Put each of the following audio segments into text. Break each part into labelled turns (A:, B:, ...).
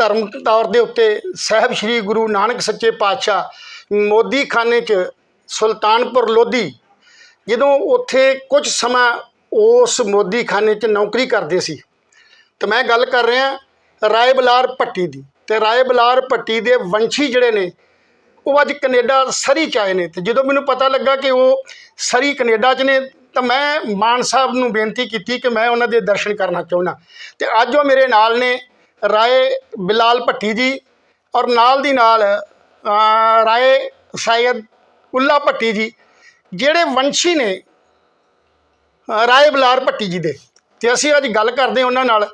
A: ਧਰਮ ਤੌਰ ਦੇ ਉੱਤੇ ਸਾਹਿਬ ਸ੍ਰੀ ਗੁਰੂ ਨਾਨਕ ਸੱਚੇ ਪਾਤਸ਼ਾਹ ਮੋਦੀ ਖਾਨੇ 'ਚ ਸੁਲਤਾਨਪੁਰ ਲੋਧੀ, ਜਦੋਂ ਉੱਥੇ ਕੁਝ ਸਮਾਂ ਉਸ ਮੋਦੀ ਖਾਨੇ 'ਚ ਨੌਕਰੀ ਕਰਦੇ ਸੀ। ਤੇ ਮੈਂ ਗੱਲ ਕਰ ਰਿਹਾ ਰਾਏ ਬਲਾਰ ਭੱਟੀ ਦੀ। ਤੇ ਰਾਏ ਬਲਾਰ ਭੱਟੀ ਦੇ ਵੰਸ਼ੀ ਜਿਹੜੇ ਨੇ, ਉਹ ਅੱਜ ਕੈਨੇਡਾ ਸਰੀ ਚ ਆਏ ਨੇ। ਤੇ ਜਦੋਂ ਮੈਨੂੰ ਪਤਾ ਲੱਗਾ ਕਿ ਉਹ ਸਰੀ ਕੈਨੇਡਾ ਚ ਨੇ, ਤਾਂ ਮੈਂ ਮਾਨ ਸਾਹਿਬ ਨੂੰ ਬੇਨਤੀ ਕੀਤੀ ਕਿ ਮੈਂ ਉਹਨਾਂ ਦੇ ਦਰਸ਼ਨ ਕਰਨਾ ਚਾਹੁੰਦਾ। ਤੇ ਅੱਜ ਉਹ ਮੇਰੇ ਨਾਲ ਨੇ ਰਾਏ ਬਿਲਾਲ ਭੱਟੀ ਜੀ ਔਰ ਨਾਲ ਦੀ ਨਾਲ ਰਾਏ ਸ਼ਾਇਦ ਉੱਲਾ ਭੱਟੀ ਜੀ, ਜਿਹੜੇ ਵੰਸ਼ੀ ਨੇ ਰਾਏ ਬਿਲਾਲ ਭੱਟੀ ਜੀ ਦੇ। ਤੇ ਅਸੀਂ ਅੱਜ ਗੱਲ ਕਰਦੇ ਹਾਂ ਉਹਨਾਂ ਨਾਲ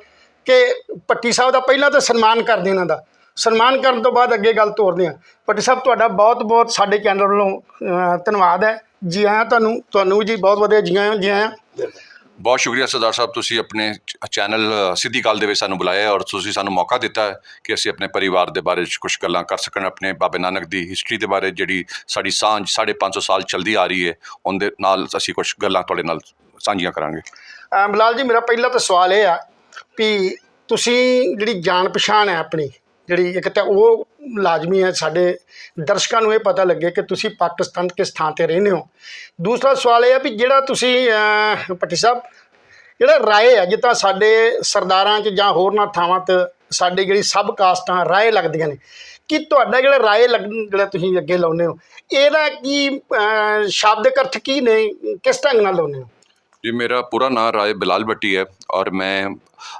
A: ਕਿ ਭੱਟੀ ਸਾਹਿਬ ਦਾ ਪਹਿਲਾਂ ਤਾਂ ਸਨਮਾਨ ਕਰਦੇ ਇਹਨਾਂ ਦਾ। ਸਨਮਾਨ ਕਰਨ ਤੋਂ ਬਾਅਦ ਅੱਗੇ ਗੱਲ ਤੋਰਦੇ ਹਾਂ। ਭੱਟੀ ਸਾਹਿਬ, ਤੁਹਾਡਾ ਬਹੁਤ ਬਹੁਤ ਸਾਡੇ ਚੈਨਲ ਵੱਲੋਂ ਧੰਨਵਾਦ ਹੈ। ਜੀ ਆਇਆਂ ਤੁਹਾਨੂੰ ਤੁਹਾਨੂੰ ਜੀ ਬਹੁਤ ਵਧੀਆ ਜੀ ਆਇਆਂ ਜੀ ਆਇਆਂ।
B: ਬਹੁਤ ਸ਼ੁਕਰੀਆ ਸਰਦਾਰ ਸਾਹਿਬ, ਤੁਸੀਂ ਆਪਣੇ ਚੈਨਲ ਸਿੱਧੀ ਕਾਲ ਦੇ ਵਿੱਚ ਸਾਨੂੰ ਬੁਲਾਇਆ ਔਰ ਤੁਸੀਂ ਸਾਨੂੰ ਮੌਕਾ ਦਿੱਤਾ ਕਿ ਅਸੀਂ ਆਪਣੇ ਪਰਿਵਾਰ ਦੇ ਬਾਰੇ 'ਚ ਕੁਝ ਗੱਲਾਂ ਕਰ ਸਕਣ, ਆਪਣੇ ਬਾਬੇ ਨਾਨਕ ਦੀ ਹਿਸਟਰੀ ਦੇ ਬਾਰੇ ਜਿਹੜੀ ਸਾਡੀ ਸਾਂਝ 550 ਸਾਲ ਚੱਲਦੀ ਆ ਰਹੀ ਹੈ, ਉਹਦੇ ਨਾਲ ਅਸੀਂ ਕੁਝ ਗੱਲਾਂ ਤੁਹਾਡੇ ਨਾਲ ਸਾਂਝੀਆਂ ਕਰਾਂਗੇ।
A: ਬਲਾਲ ਜੀ, ਮੇਰਾ ਪਹਿਲਾ ਤਾਂ ਸਵਾਲ ਇਹ ਆ ਵੀ ਤੁਸੀਂ ਜਿਹੜੀ ਜਾਣ ਪਛਾਣ ਹੈ ਆਪਣੀ ਜਿਹੜੀ ਇੱਕ ਤਾਂ ਉਹ ਲਾਜ਼ਮੀ ਹੈ ਸਾਡੇ ਦਰਸ਼ਕਾਂ ਨੂੰ ਇਹ ਪਤਾ ਲੱਗੇ ਕਿ ਤੁਸੀਂ ਪਾਕਿਸਤਾਨ ਕਿਸ ਥਾਂ ਤੇ ਰਹਿੰਦੇ ਹੋ। ਦੂਸਰਾ ਸਵਾਲ ਇਹ ਹੈ ਵੀ ਜਿਹੜਾ ਤੁਸੀਂ ਅ, ਭੱਟੀ ਸਾਹਿਬ ਜਿਹੜਾ ਰਾਏ ਹੈ ਜਿੱਦਾਂ ਸਾਡੇ ਸਰਦਾਰਾਂ 'ਚ ਜਾਂ ਹੋਰਨਾਂ ਥਾਵਾਂ ਤੇ ਸਾਡੀ ਜਿਹੜੀ ਸਬ ਕਾਸਟਾਂ ਰਾਏ ਲੱਗਦੀਆਂ ਨੇ ਕਿ ਤੁਹਾਡਾ ਜਿਹੜਾ ਰਾਏ ਲੱਗ ਜਿਹੜਾ ਤੁਸੀਂ ਅੱਗੇ ਲਾਉਂਦੇ ਹੋ ਇਹਦਾ ਕੀ ਅ, ਅਰਥ ਕੀ ਨੇ? ਕਿਸ ਢੰਗ ਨਾਲ ਲਾਉਂਦੇ ਹੋ?
B: ਜੀ, ਮੇਰਾ ਪੂਰਾ ਨਾਂ ਰਾਏ ਬਿਲਾਲ ਭੱਟੀ ਹੈ ਔਰ ਮੈਂ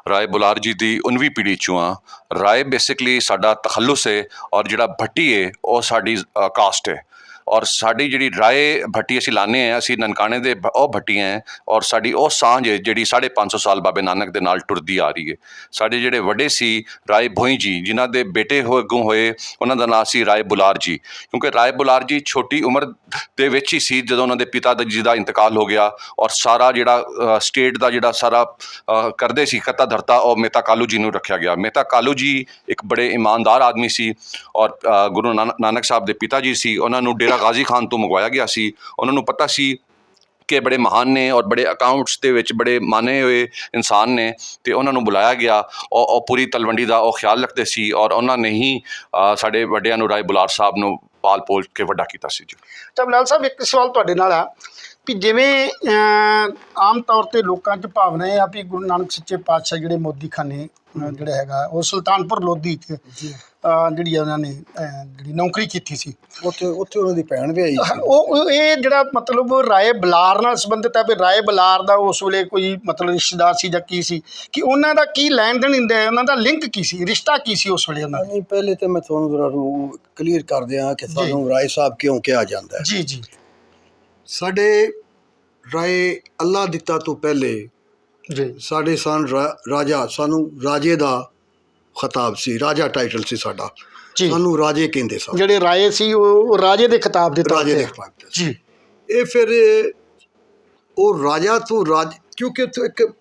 B: ਰਾਏ ਬੁਲਾਰ ਜੀ ਦੀ 19ਵੀਂ ਪੀੜ੍ਹੀ ਚੋਂ ਹਾਂ। ਰਾਏ ਬੇਸਿਕਲੀ ਸਾਡਾ ਤਖੱਲੁਸ ਹੈ ਔਰ ਜਿਹੜਾ ਭੱਟੀ ਹੈ ਉਹ ਸਾਡੀ ਕਾਸਟ ਹੈ। ਔਰ ਸਾਡੀ ਜਿਹੜੀ ਰਾਏ ਭੱਟੀ ਅਸੀਂ ਲਾਣੇ ਆ ਅਸੀਂ ਨਨਕਾਣੇ ਦੇ ਭ- ਉਹ ਭੱਟੀਆਂ ਹੈ ਔਰ ਸਾਡੀ ਉਹ ਸਾਂਝ ਹੈ ਜਿਹੜੀ 550 ਸਾਲ ਬਾਬੇ ਨਾਨਕ ਦੇ ਨਾਲ ਟੁਰਦੀ ਆ ਰਹੀ ਹੈ। ਸਾਡੇ ਜਿਹੜੇ ਵੱਡੇ ਸੀ ਰਾਏ ਭੋਈ ਜੀ, ਜਿਨ੍ਹਾਂ ਦੇ ਬੇਟੇ ਹੋ ਅੱਗੋਂ ਹੋਏ, ਉਹਨਾਂ ਦਾ ਨਾਂ ਸੀ ਰਾਏ ਬੁਲਾਰ ਜੀ। ਕਿਉਂਕਿ ਰਾਏ ਬੁਲਾਰ ਜੀ ਛੋਟੀ ਉਮਰ ਦੇ ਵਿੱਚ ਹੀ ਸੀ ਜਦੋਂ ਉਹਨਾਂ ਦੇ ਪਿਤਾ ਜੀ ਦਾ ਇੰਤਕਾਲ ਹੋ ਗਿਆ ਔਰ ਸਾਰਾ ਜਿਹੜਾ ਸਟੇਟ ਦਾ ਜਿਹੜਾ ਸਾਰਾ ਕਰਦੇ ਸੀ ਕਤਾ ਧਰਤਾ, ਉਹ ਮਹਿਤਾ ਕਾਲੂ ਜੀ ਨੂੰ ਰੱਖਿਆ ਗਿਆ। ਮਹਿਤਾ ਕਾਲੂ ਜੀ ਇੱਕ ਬੜੇ ਇਮਾਨਦਾਰ ਆਦਮੀ ਸੀ ਔਰ ਗੁਰੂ ਨਾਨ- ਨਾਨਕ ਸਾਹਿਬ ਦੇ ਪਿਤਾ ਜੀ ਸੀ, ਉਹਨਾਂ ਨੂੰ ਡੇਰਾ ਗਾਜ਼ੀ ਖਾਨ ਤੋਂ ਮੰਗਵਾਇਆ ਗਿਆ ਸੀ। ਉਹਨਾਂ ਨੂੰ ਪਤਾ ਸੀ ਕਿ ਬੜੇ ਮਹਾਨ ਨੇ ਔਰ ਬੜੇ ਅਕਾਊਂਟਸ ਦੇ ਵਿੱਚ ਬੜੇ ਮਾਨੇ ਹੋਏ ਇਨਸਾਨ ਨੇ ਤੇ ਉਹਨਾਂ ਨੂੰ ਬੁਲਾਇਆ ਗਿਆ। ਉਹ ਉਹ ਪੂਰੀ ਤਲਵੰਡੀ ਦਾ ਉਹ ਖਿਆਲ ਰੱਖਦੇ ਸੀ ਔਰ ਉਹਨਾਂ ਨੇ ਹੀ ਸਾਡੇ ਵੱਡਿਆਂ ਨੂੰ ਰਾਏ ਬੁਲਾਰ ਸਾਹਿਬ ਨੂੰ ਪਾਲ ਪੋਲ ਕੇ ਵੱਡਾ ਕੀਤਾ ਸੀ ਜੀ।
A: ਤਾਂ ਬਲਾਲ ਸਾਹਿਬ ਇੱਕ ਸਵਾਲ ਤੁਹਾਡੇ ਨਾਲ ਆ ਵੀ ਜਿਵੇਂ ਆਮ ਤੌਰ ਤੇ ਲੋਕਾਂ 'ਚ ਭਾਵਨਾ ਇਹ ਆ ਵੀ ਗੁਰੂ ਨਾਨਕ ਸੱਚੇ ਪਾਤਸ਼ਾਹ ਜਿਹੜੇ ਮੋਦੀ ਖਾਨੇ ਜਿਹੜਾ ਹੈਗਾ ਉਹ ਸੁਲਤਾਨਪੁਰ ਲੋਧੀ 'ਚ ਅਮ, ਜਿਹੜੀ ਆ ਉਹਨਾਂ ਨੇ ਜਿਹੜੀ ਨੌਕਰੀ ਕੀਤੀ ਸੀ।
C: ਉੱਥੇ ਉੱਥੇ ਉਹਨਾਂ ਦੀ ਭੈਣ ਵੀ ਆਈ ਸੀ।
A: ਉਹ ਉਹ ਇਹ ਜਿਹੜਾ ਮਤਲਬ ਰਾਏ ਬਲਾਰ ਨਾਲ ਸੰਬੰਧਿਤ ਹੈ ਵੀ ਰਾਏ ਬਲਾਰ ਦਾ ਉਸ ਵੇਲੇ ਕੋਈ ਮਤਲਬ ਰਿਸ਼ਤੇਦਾਰ ਸੀ ਜਾਂ ਕੀ ਸੀ ਕਿ ਉਹਨਾਂ ਦਾ ਕੀ ਲੈਣ ਦੇਣ ਹੁੰਦਾ ਹੈ ਉਹਨਾਂ ਦਾ ਲਿੰਕ ਕੀ ਸੀ ਰਿਸ਼ਤਾ ਕੀ ਸੀ ਉਸ ਵੇਲੇ ਉਹਨਾਂ ਦਾ?
C: ਨਹੀਂ ਪਹਿਲੇ ਤੇ ਮੈਂ ਤੁਹਾਨੂੰ ਜ਼ਰਾ ਕਲੀਅਰ ਕਰ ਦਿਆਂ ਕਿ ਸਾਨੂੰ ਰਾਏ ਸਾਹਿਬ ਕਿਉਂ ਕਿਹਾ ਜਾਂਦਾ ਹੈ।
A: ਜੀ ਜੀ।
C: ਸਾਡੇ ਰਾਏ ਅੱਲਾ ਦਿੱਤਾ ਤੋਂ ਪਹਿਲੇ
A: ਜੀ।
C: ਸਾਡੇ ਸਨ ਰਾ- ਰਾਜਾ ਸਾਨੂੰ ਰਾਜੇ ਦਾ ਖਿਤਾਬ ਸੀ ਰਾਜਾ ਟਾਈਟਲ ਸੀ ਸਾਡਾ।
A: ਜੀ।
C: ਸਾਨੂੰ ਰਾਜੇ ਕਹਿੰਦੇ ਸਨ।
A: ਜਿਹੜੇ ਰਾਏ ਸੀ ਉਹ ਰਾਜੇ ਦੇ ਖਿਤਾਬ ਦੇ
C: ਰਾਜੇ ਦੇ
A: ਤੇ।
C: ਖਿਤਾਬ ਤੇ।
A: ਜੀ।
C: ਇਹ ਫਿਰ ਉਹ ਰਾਜਾ ਤੋਂ ਰਾਜ ਕਿਉਂਕਿ ਇੱਕ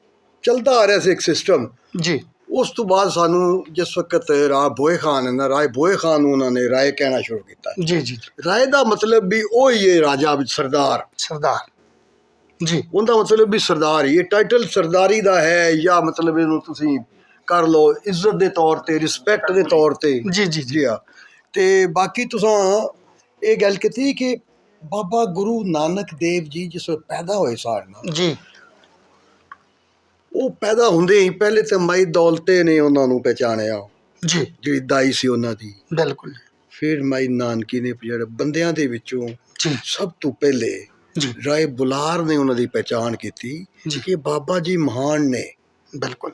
C: ਚੱਲਦਾ ਆ ਰਿਹਾ ਸੀ ਇੱਕ ਸਿਸਟਮ
A: ਜੀ।
C: ਉਸ ਤੋਂ ਬਾਅਦ ਸਾਨੂੰ ਜਿਸ ਵਕਤ ਰਾ ਬੋਏ ਖਾਨ ਨਾ ਰਾਏ ਬੋਏ ਖਾਨ ਨੂੰ ਉਹਨਾਂ ਨੇ ਰਾਏ ਕਹਿਣਾ ਸ਼ੁਰੂ ਕੀਤਾ।
A: ਜੀ ਜੀ।
C: ਰਾਏ ਦਾ ਮਤਲਬ ਵੀ ਉਹ ਹੀ ਹੈ ਰਾਜਾ ਵੀ ਸਰਦਾਰ।
A: ਸਰਦਾਰ। ਜੀ।
C: ਉਹਦਾ ਮਤਲਬ ਵੀ ਸਰਦਾਰ ਹੀ ਇਹ ਟਾਈਟਲ ਸਰਦਾਰੀ ਦਾ ਹੈ ਜਾਂ ਮਤਲਬ ਇਹਨੂੰ ਤੁਸੀਂ ਕਰ ਲਓ ਇੱਜ਼ਤ ਦੇ ਤੌਰ ਤੇ ਰਿਸਪੈਕਟ ਦੇ ਤੌਰ ਤੇ।
A: ਜੀ ਜੀ ਜੀ।
C: ਆ। ਤੇ ਬਾਕੀ ਤੁਸੀਂ ਇਹ ਗੱਲ ਕੀਤੀ ਕਿ ਬਾਬਾ ਗੁਰੂ ਨਾਨਕ ਦੇਵ ਜੀ ਜਿਸ ਵੇਲੇ ਪੈਦਾ ਹੋਏ ਨਾ,
A: ਜੀ।
C: ਉਹ ਪੈਦਾ ਹੁੰਦੇ ਹੀ ਪਹਿਲੇ ਤੇ ਮਾਈ ਦੌਲਤੇ ਨੇ ਉਹਨਾਂ ਨੂੰ ਪਹਿਚਾਣਿਆ।
A: ਜੀ।
C: ਜਿਹੜੀ ਦਾਈ ਸੀ ਉਹਨਾਂ ਦੀ।
A: ਬਿਲਕੁਲ।
C: ਫਿਰ ਮਾਈ ਨਾਨਕੀ ਨੇ ਜਿਹੜੇ ਬੰਦਿਆਂ ਦੇ ਵਿੱਚੋਂ
A: ਜੀ।
C: ਸਭ ਤੋਂ ਪਹਿਲੇ
A: ਜੀ।
C: ਰਾਏ ਬੁਲਾਰ ਨੇ ਉਹਨਾਂ ਦੀ ਪਹਿਚਾਣ ਕੀਤੀ। ਕਿ ਬਾਬਾ ਜੀ ਮਹਾਨ ਨੇ।
A: ਬਿਲਕੁਲ।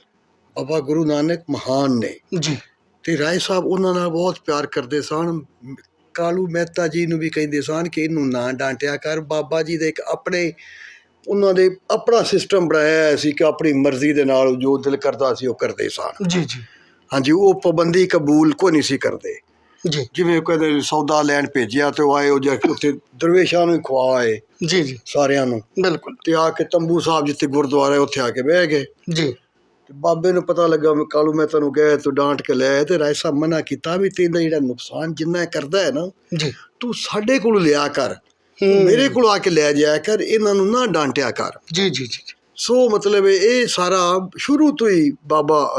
C: ਬਾਬਾ ਗੁਰੂ ਨਾਨਕ ਮਹਾਨ ਨੇ।
A: ਜੀ।
C: ਤੇ ਰਾਏ ਸਾਹਿਬ ਉਹਨਾਂ ਨਾਲ ਬਹੁਤ ਪਿਆਰ ਕਰਦੇ ਸਨ। ਕਾਲੂ ਮਹਿਤਾ ਜੀ ਨੂੰ ਵੀ ਕਹਿੰਦੇ ਸਨ ਕਿ ਇਹਨੂੰ ਨਾ ਡਾਂਟਿਆ ਕਰ। ਬਾਬਾ ਜੀ ਦੇ ਇੱਕ ਆਪਣੇ ਉਹਨਾਂ ਦੇ ਆਪਣਾ ਸਿਸਟਮ ਬਣਾਇਆ ਸੀ ਕਿ ਆਪਣੀ ਮਰਜ਼ੀ ਦੇ ਨਾਲ ਜੋ ਦਿਲ ਕਰਦਾ ਸੀ ਉਹ ਕਰਦੇ ਸਨ।
A: ਜੀ ਜੀ।
C: ਹਾਂਜੀ ਉਹ ਪਾਬੰਦੀ ਕਬੂਲ ਕੋ ਨਹੀਂ ਸੀ ਕਰਦੇ।
A: ਜੀ।
C: ਜਿਵੇਂ ਕਹਿੰਦੇ ਸੌਦਾ ਲੈਣ ਭੇਜਿਆ ਤੇ ਉਹ ਆਏ ਉਹ ਜਾ ਕੇ ਉੱਥੇ ਦਰਵੇਸ਼ਾਂ ਨੂੰ ਖਵਾਏ
A: ਜੀ ਜੀ।
C: ਸਾਰਿਆਂ ਨੂੰ।
A: ਬਿਲਕੁਲ।
C: ਤੇ ਆ ਕੇ ਤੰਬੂ ਸਾਹਿਬ ਜਿੱਥੇ ਗੁਰਦੁਆਰਾ ਹੈ ਉੱਥੇ ਆ ਕੇ ਬਹਿ ਗਏ।
A: ਜੀ।
C: ਬਾਬੇ ਨੂੰ ਪਤਾ ਲੱਗਾ ਵੀ ਕਾਲੂ ਮੈਂ ਤੈਨੂੰ ਕਿਹਾ ਤੂੰ ਡਾਂਟ ਕੇ ਲੈ ਤੇ ਰਾਏ ਸਾਹਿਬ ਮਨਾ ਕੀਤਾ ਵੀ ਤੇਰਾ ਜਿਹੜਾ ਨੁਕਸਾਨ ਜਿੰਨਾ ਕਰਦਾ ਹੈ ਨਾ
A: ਜੀ।
C: ਤੂੰ ਸਾਡੇ ਕੋਲ ਲਿਆ ਕਰ। ਮੇਰੇ ਕੋਲ ਆ ਕੇ ਲੈ ਜਾਇਆ ਕਰ ਇਹਨਾਂ ਨੂੰ ਨਾ ਡਾਂਟਿਆ ਕਰ।
A: ਜੀ ਜੀ ਜੀ।
C: ਸੋ ਮਤਲਬ ਇਹ ਸਾਰਾ ਸ਼ੁਰੂ ਤੋਂ ਹੀ ਬਾਬਾ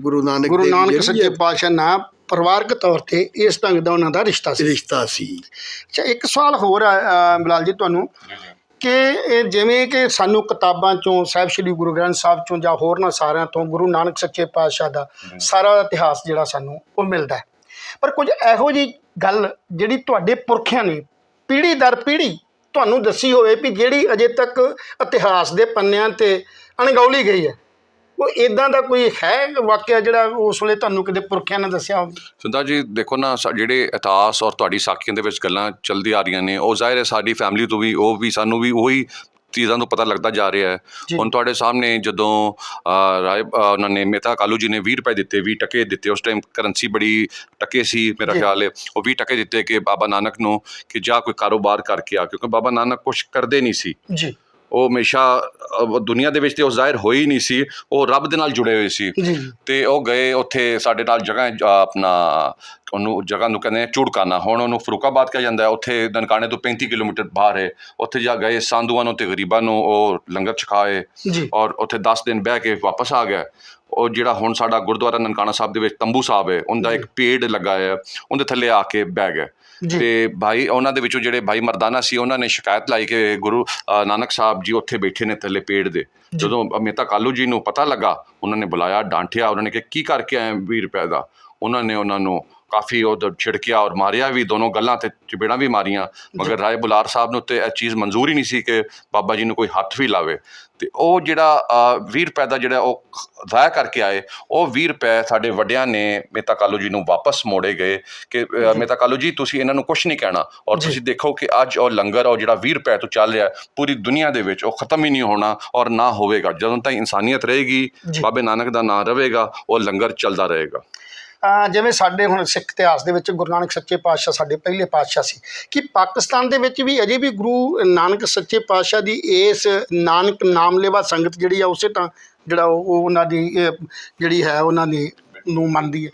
C: ਗੁਰੂ ਨਾਨਕ
A: ਗੁਰੂ
C: ਦੇਵ ਜੀ
A: ਨਾਨਕ ਸੱਚੇ ਪਾਤਸ਼ਾਹ ਨਾਲ ਪਰਿਵਾਰਕ ਤੌਰ ਤੇ ਇਸ ਢੰਗ ਦਾ ਉਹਨਾਂ ਦਾ ਰਿਸ਼ਤਾ ਸੀ।
C: ਰਿਸ਼ਤਾ ਸੀ।
A: ਅੱਛਾ ਇੱਕ ਸਵਾਲ ਹੋਰ ਆ ਬਿਲਾਲ ਜੀ ਤੁਹਾਨੂੰ। ਕਿ ਇਹ ਜਿਵੇਂ ਕਿ ਸਾਨੂੰ ਕਿਤਾਬਾਂ ਚੋਂ ਸਾਹਿਬ ਸ੍ਰੀ ਗੁਰੂ ਗ੍ਰੰਥ ਸਾਹਿਬ ਚੋਂ ਜਾਂ ਹੋਰਨਾਂ ਸਾਰਿਆਂ ਤੋਂ ਗੁਰੂ ਨਾਨਕ ਸੱਚੇ ਪਾਤਸ਼ਾਹ ਦਾ ਸਾਰਾ ਇਤਿਹਾਸ ਜਿਹੜਾ ਸਾਨੂੰ ਉਹ ਮਿਲਦਾ ਹੈ। ਪਰ ਕੁਝ ਇਹੋ ਜੀ ਗੱਲ ਜਿਹੜੀ ਤੁਹਾਡੇ ਪੁਰਖਿਆਂ ਨੇ ਪੀੜ੍ਹੀ ਦਰ ਪੀੜ੍ਹੀ ਤੁਹਾਨੂੰ ਦੱਸੀ ਹੋਵੇ ਵੀ ਜਿਹੜੀ ਅਜੇ ਤੱਕ ਇਤਿਹਾਸ ਦੇ ਪੰਨਿਆਂ ਤੇ ਅਣਗੌਲੀ ਗਈ ਹੈ। ਉਹ ਇਦਾਂ ਦਾ ਕੋਈ ਹੈ ਵਾਕਿਆ ਜਿਹੜਾ ਉਸ ਵੇਲੇ ਤੁਹਾਨੂੰ ਕਿਤੇ ਪੁਰਖਿਆਂ ਨੇ ਦੱਸਿਆ ਹੋਵੇ
B: ਸੁੰਦਰ ਜੀ ਦੇਖੋ ਨਾ ਜਿਹੜੇ ਇਤਿਹਾਸ ਔਰ ਤੁਹਾਡੀ ਸਾਖੀਆਂ ਦੇ ਵਿੱਚ ਗੱਲਾਂ ਚੱਲਦੀ ਆ ਰਹੀਆਂ ਨੇ ਉਹ ਜ਼ਾਹਿਰ ਹੈ ਸਾਡੀ ਫੈਮਿਲੀ ਤੋਂ ਵੀ ਉਹ ਵੀ ਸਾਨੂੰ ਵੀ ਉਹੀ ਚੀਜ਼ਾਂ ਤੋਂ ਪਤਾ ਲੱਗਦਾ ਜਾ ਰਿਹਾ ਹੈ। ਹੁਣ ਤੁਹਾਡੇ ਸਾਹਮਣੇ ਜਦੋਂ ਰਾਏ ਉਹਨਾਂ ਨੇ ਮਹਿਤਾ ਕਾਲੂ ਜੀ ਨੇ 20 ਰੁਪਏ ਦਿੱਤੇ 20 ਟਕੇ ਦਿੱਤੇ ਉਸ ਟਾਈਮ ਕਰੰਸੀ ਬੜੀ ਟਕੇ ਸੀ ਮੇਰਾ। ਖਿਆਲ ਹੈ ਉਹ 20 ਟਕੇ ਦਿੱਤੇ ਕਿ ਬਾਬਾ ਨਾਨਕ ਨੂੰ ਕਿ ਜਾ ਕੋਈ ਕਾਰੋਬਾਰ ਕਰਕੇ ਆ ਕਿਉਂਕਿ ਬਾਬਾ ਨਾਨਕ ਕੁਝ ਕਰਦੇ ਨਹੀਂ ਸੀ
A: ਜੀ
B: ਉਹ ਹਮੇਸ਼ਾ ਦੁਨੀਆ ਦੇ ਵਿੱਚ ਤੇ ਉਹ ਜ਼ਾਹਿਰ ਹੋਈ ਨਹੀਂ ਸੀ ਉਹ ਰੱਬ ਦੇ ਨਾਲ ਜੁੜੇ ਹੋਏ ਸੀ। ਤੇ ਉਹ ਗਏ ਉੱਥੇ ਸਾਡੇ ਨਾਲ ਜਗ੍ਹਾ ਆਪਣਾ ਉਹਨੂੰ ਜਗ੍ਹਾ ਨੂੰ ਕਹਿੰਦੇ ਚੂੜਕਾਨਾ। ਹੁਣ ਉਹਨੂੰ ਫਰੂਕਾਬਾਦ ਕਿਹਾ ਜਾਂਦਾ ਹੈ ਉੱਥੇ ਨਨਕਾਣੇ ਤੋਂ 35 ਕਿਲੋਮੀਟਰ ਬਾਹਰ ਹੈ। ਉੱਥੇ ਜਾ ਗਏ ਸਾਧੂਆਂ ਨੂੰ ਤੇ ਗਰੀਬਾਂ ਨੂੰ ਉਹ ਲੰਗਰ ਛਕਾਏ ਔਰ ਉੱਥੇ 10 ਦਿਨ ਬਹਿ ਕੇ ਵਾਪਸ ਆ ਗਿਆ। ਉਹ ਜਿਹੜਾ ਹੁਣ ਸਾਡਾ ਗੁਰਦੁਆਰਾ ਨਨਕਾਣਾ ਸਾਹਿਬ ਦੇ ਵਿੱਚ ਤੰਬੂ ਸਾਹਿਬ ਹੈ ਉਹਦਾ ਇੱਕ ਪੇੜ ਲੱਗਾ ਹੈ ਉਹਦੇ ਥੱਲੇ ਆ ਕੇ ਬਹਿ ਗਏ। ਤੇ ਭਾਈ ਉਹਨਾਂ ਦੇ ਵਿੱਚੋਂ ਜਿਹੜੇ ਭਾਈ ਮਰਦਾਨਾ ਸੀ ਉਹਨਾਂ ਨੇ ਸ਼ਿਕਾਇਤ ਲਾਈ ਕਿ ਗੁਰੂ ਨਾਨਕ ਸਾਹਿਬ ਜੀ ਉੱਥੇ ਬੈਠੇ ਨੇ ਥੱਲੇ ਪੇੜ ਦੇ। ਜਦੋਂ ਮਹਿਤਾ ਕਾਲੂ ਜੀ ਨੂੰ ਪਤਾ ਲੱਗਾ ਉਹਨਾਂ ਨੇ ਬੁਲਾਇਆ ਡਾਂਟਿਆ ਉਹਨਾਂ ਨੇ ਕਿ ਕੀ ਕਰਕੇ ਆਏ 20 ਰੁਪਏ ਦਾ? ਉਹਨਾਂ ਨੇ ਉਹਨਾਂ ਨੂੰ ਕਾਫੀ ਉਹ ਛਿੜਕਿਆ ਔਰ ਮਾਰਿਆ ਵੀ ਦੋਨੋਂ ਗੱਲਾਂ ਤੇ ਚਪੇੜਾਂ ਵੀ ਮਾਰੀਆਂ। ਮਗਰ ਰਾਏ ਬੁਲਾਰ ਸਾਹਿਬ ਨੂੰ ਤੇ ਇਹ ਚੀਜ਼ ਮਨਜ਼ੂਰ ਹੀ ਨਹੀਂ ਸੀ ਕਿ ਬਾਬਾ ਜੀ ਨੂੰ ਕੋਈ ਹੱਥ ਵੀ ਲਾਵੇ। ਤੇ ਉਹ ਜਿਹੜਾ ਅ, 20 ਰੁਪਏ ਦਾ ਜਿਹੜਾ ਉਹ ਜ਼ਾਇਆ ਕਰਕੇ ਆਏ ਉਹ 20 ਰੁਪਏ ਸਾਡੇ ਵੱਡਿਆਂ ਨੇ ਮਹਿਤਾ ਕਾਲੂ ਜੀ ਨੂੰ ਵਾਪਸ ਮੋੜੇ ਗਏ ਕਿ ਅ, ਮਹਿਤਾ ਕਾਲੂ ਜੀ ਤੁਸੀਂ ਇਹਨਾਂ ਨੂੰ ਕੁਝ ਨਹੀਂ ਕਹਿਣਾ। ਔਰ। ਤੁਸੀਂ ਦੇਖੋ ਕਿ ਅੱਜ ਉਹ ਲੰਗਰ ਉਹ ਜਿਹੜਾ 20 ਰੁਪਏ ਤੋਂ ਚੱਲ ਰਿਹਾ ਪੂਰੀ ਦੁਨੀਆ ਦੇ ਵਿੱਚ ਉਹ ਖਤਮ ਹੀ ਨਹੀਂ ਹੋਣਾ ਔਰ ਨਾ ਹੋਵੇਗਾ। ਜਦੋਂ ਤੱਕ ਇਨਸਾਨੀਅਤ ਰਹੇਗੀ। ਬਾਬੇ ਨਾਨਕ ਦਾ ਨਾਂ ਰਹੇਗਾ ਉਹ ਲੰਗਰ ਚੱਲਦਾ ਰਹੇਗਾ।
A: ਜਿਵੇਂ ਸਾਡੇ ਹੁਣ ਸਿੱਖ ਇਤਿਹਾਸ ਦੇ ਵਿੱਚ ਗੁਰੂ ਨਾਨਕ ਸੱਚੇ ਪਾਤਸ਼ਾਹ ਸਾਡੇ ਪਹਿਲੇ ਪਾਤਸ਼ਾਹ ਸੀ, ਕਿ ਪਾਕਿਸਤਾਨ ਦੇ ਵਿੱਚ ਵੀ ਅਜੇ ਵੀ ਗੁਰੂ ਨਾਨਕ ਸੱਚੇ ਪਾਤਸ਼ਾਹ ਦੀ ਇਸ ਨਾਨਕ ਨਾਮ ਲੈਵਾ ਸੰਗਤ ਜਿਹੜੀ ਆ ਉਸੇ ਤਾਂ ਜਿਹੜਾ ਉਹ ਉਹਨਾਂ ਦੀ ਜਿਹੜੀ ਹੈ ਉਹਨਾਂ ਦੀ ਨੂੰ ਮੰਨਦੀ ਹੈ।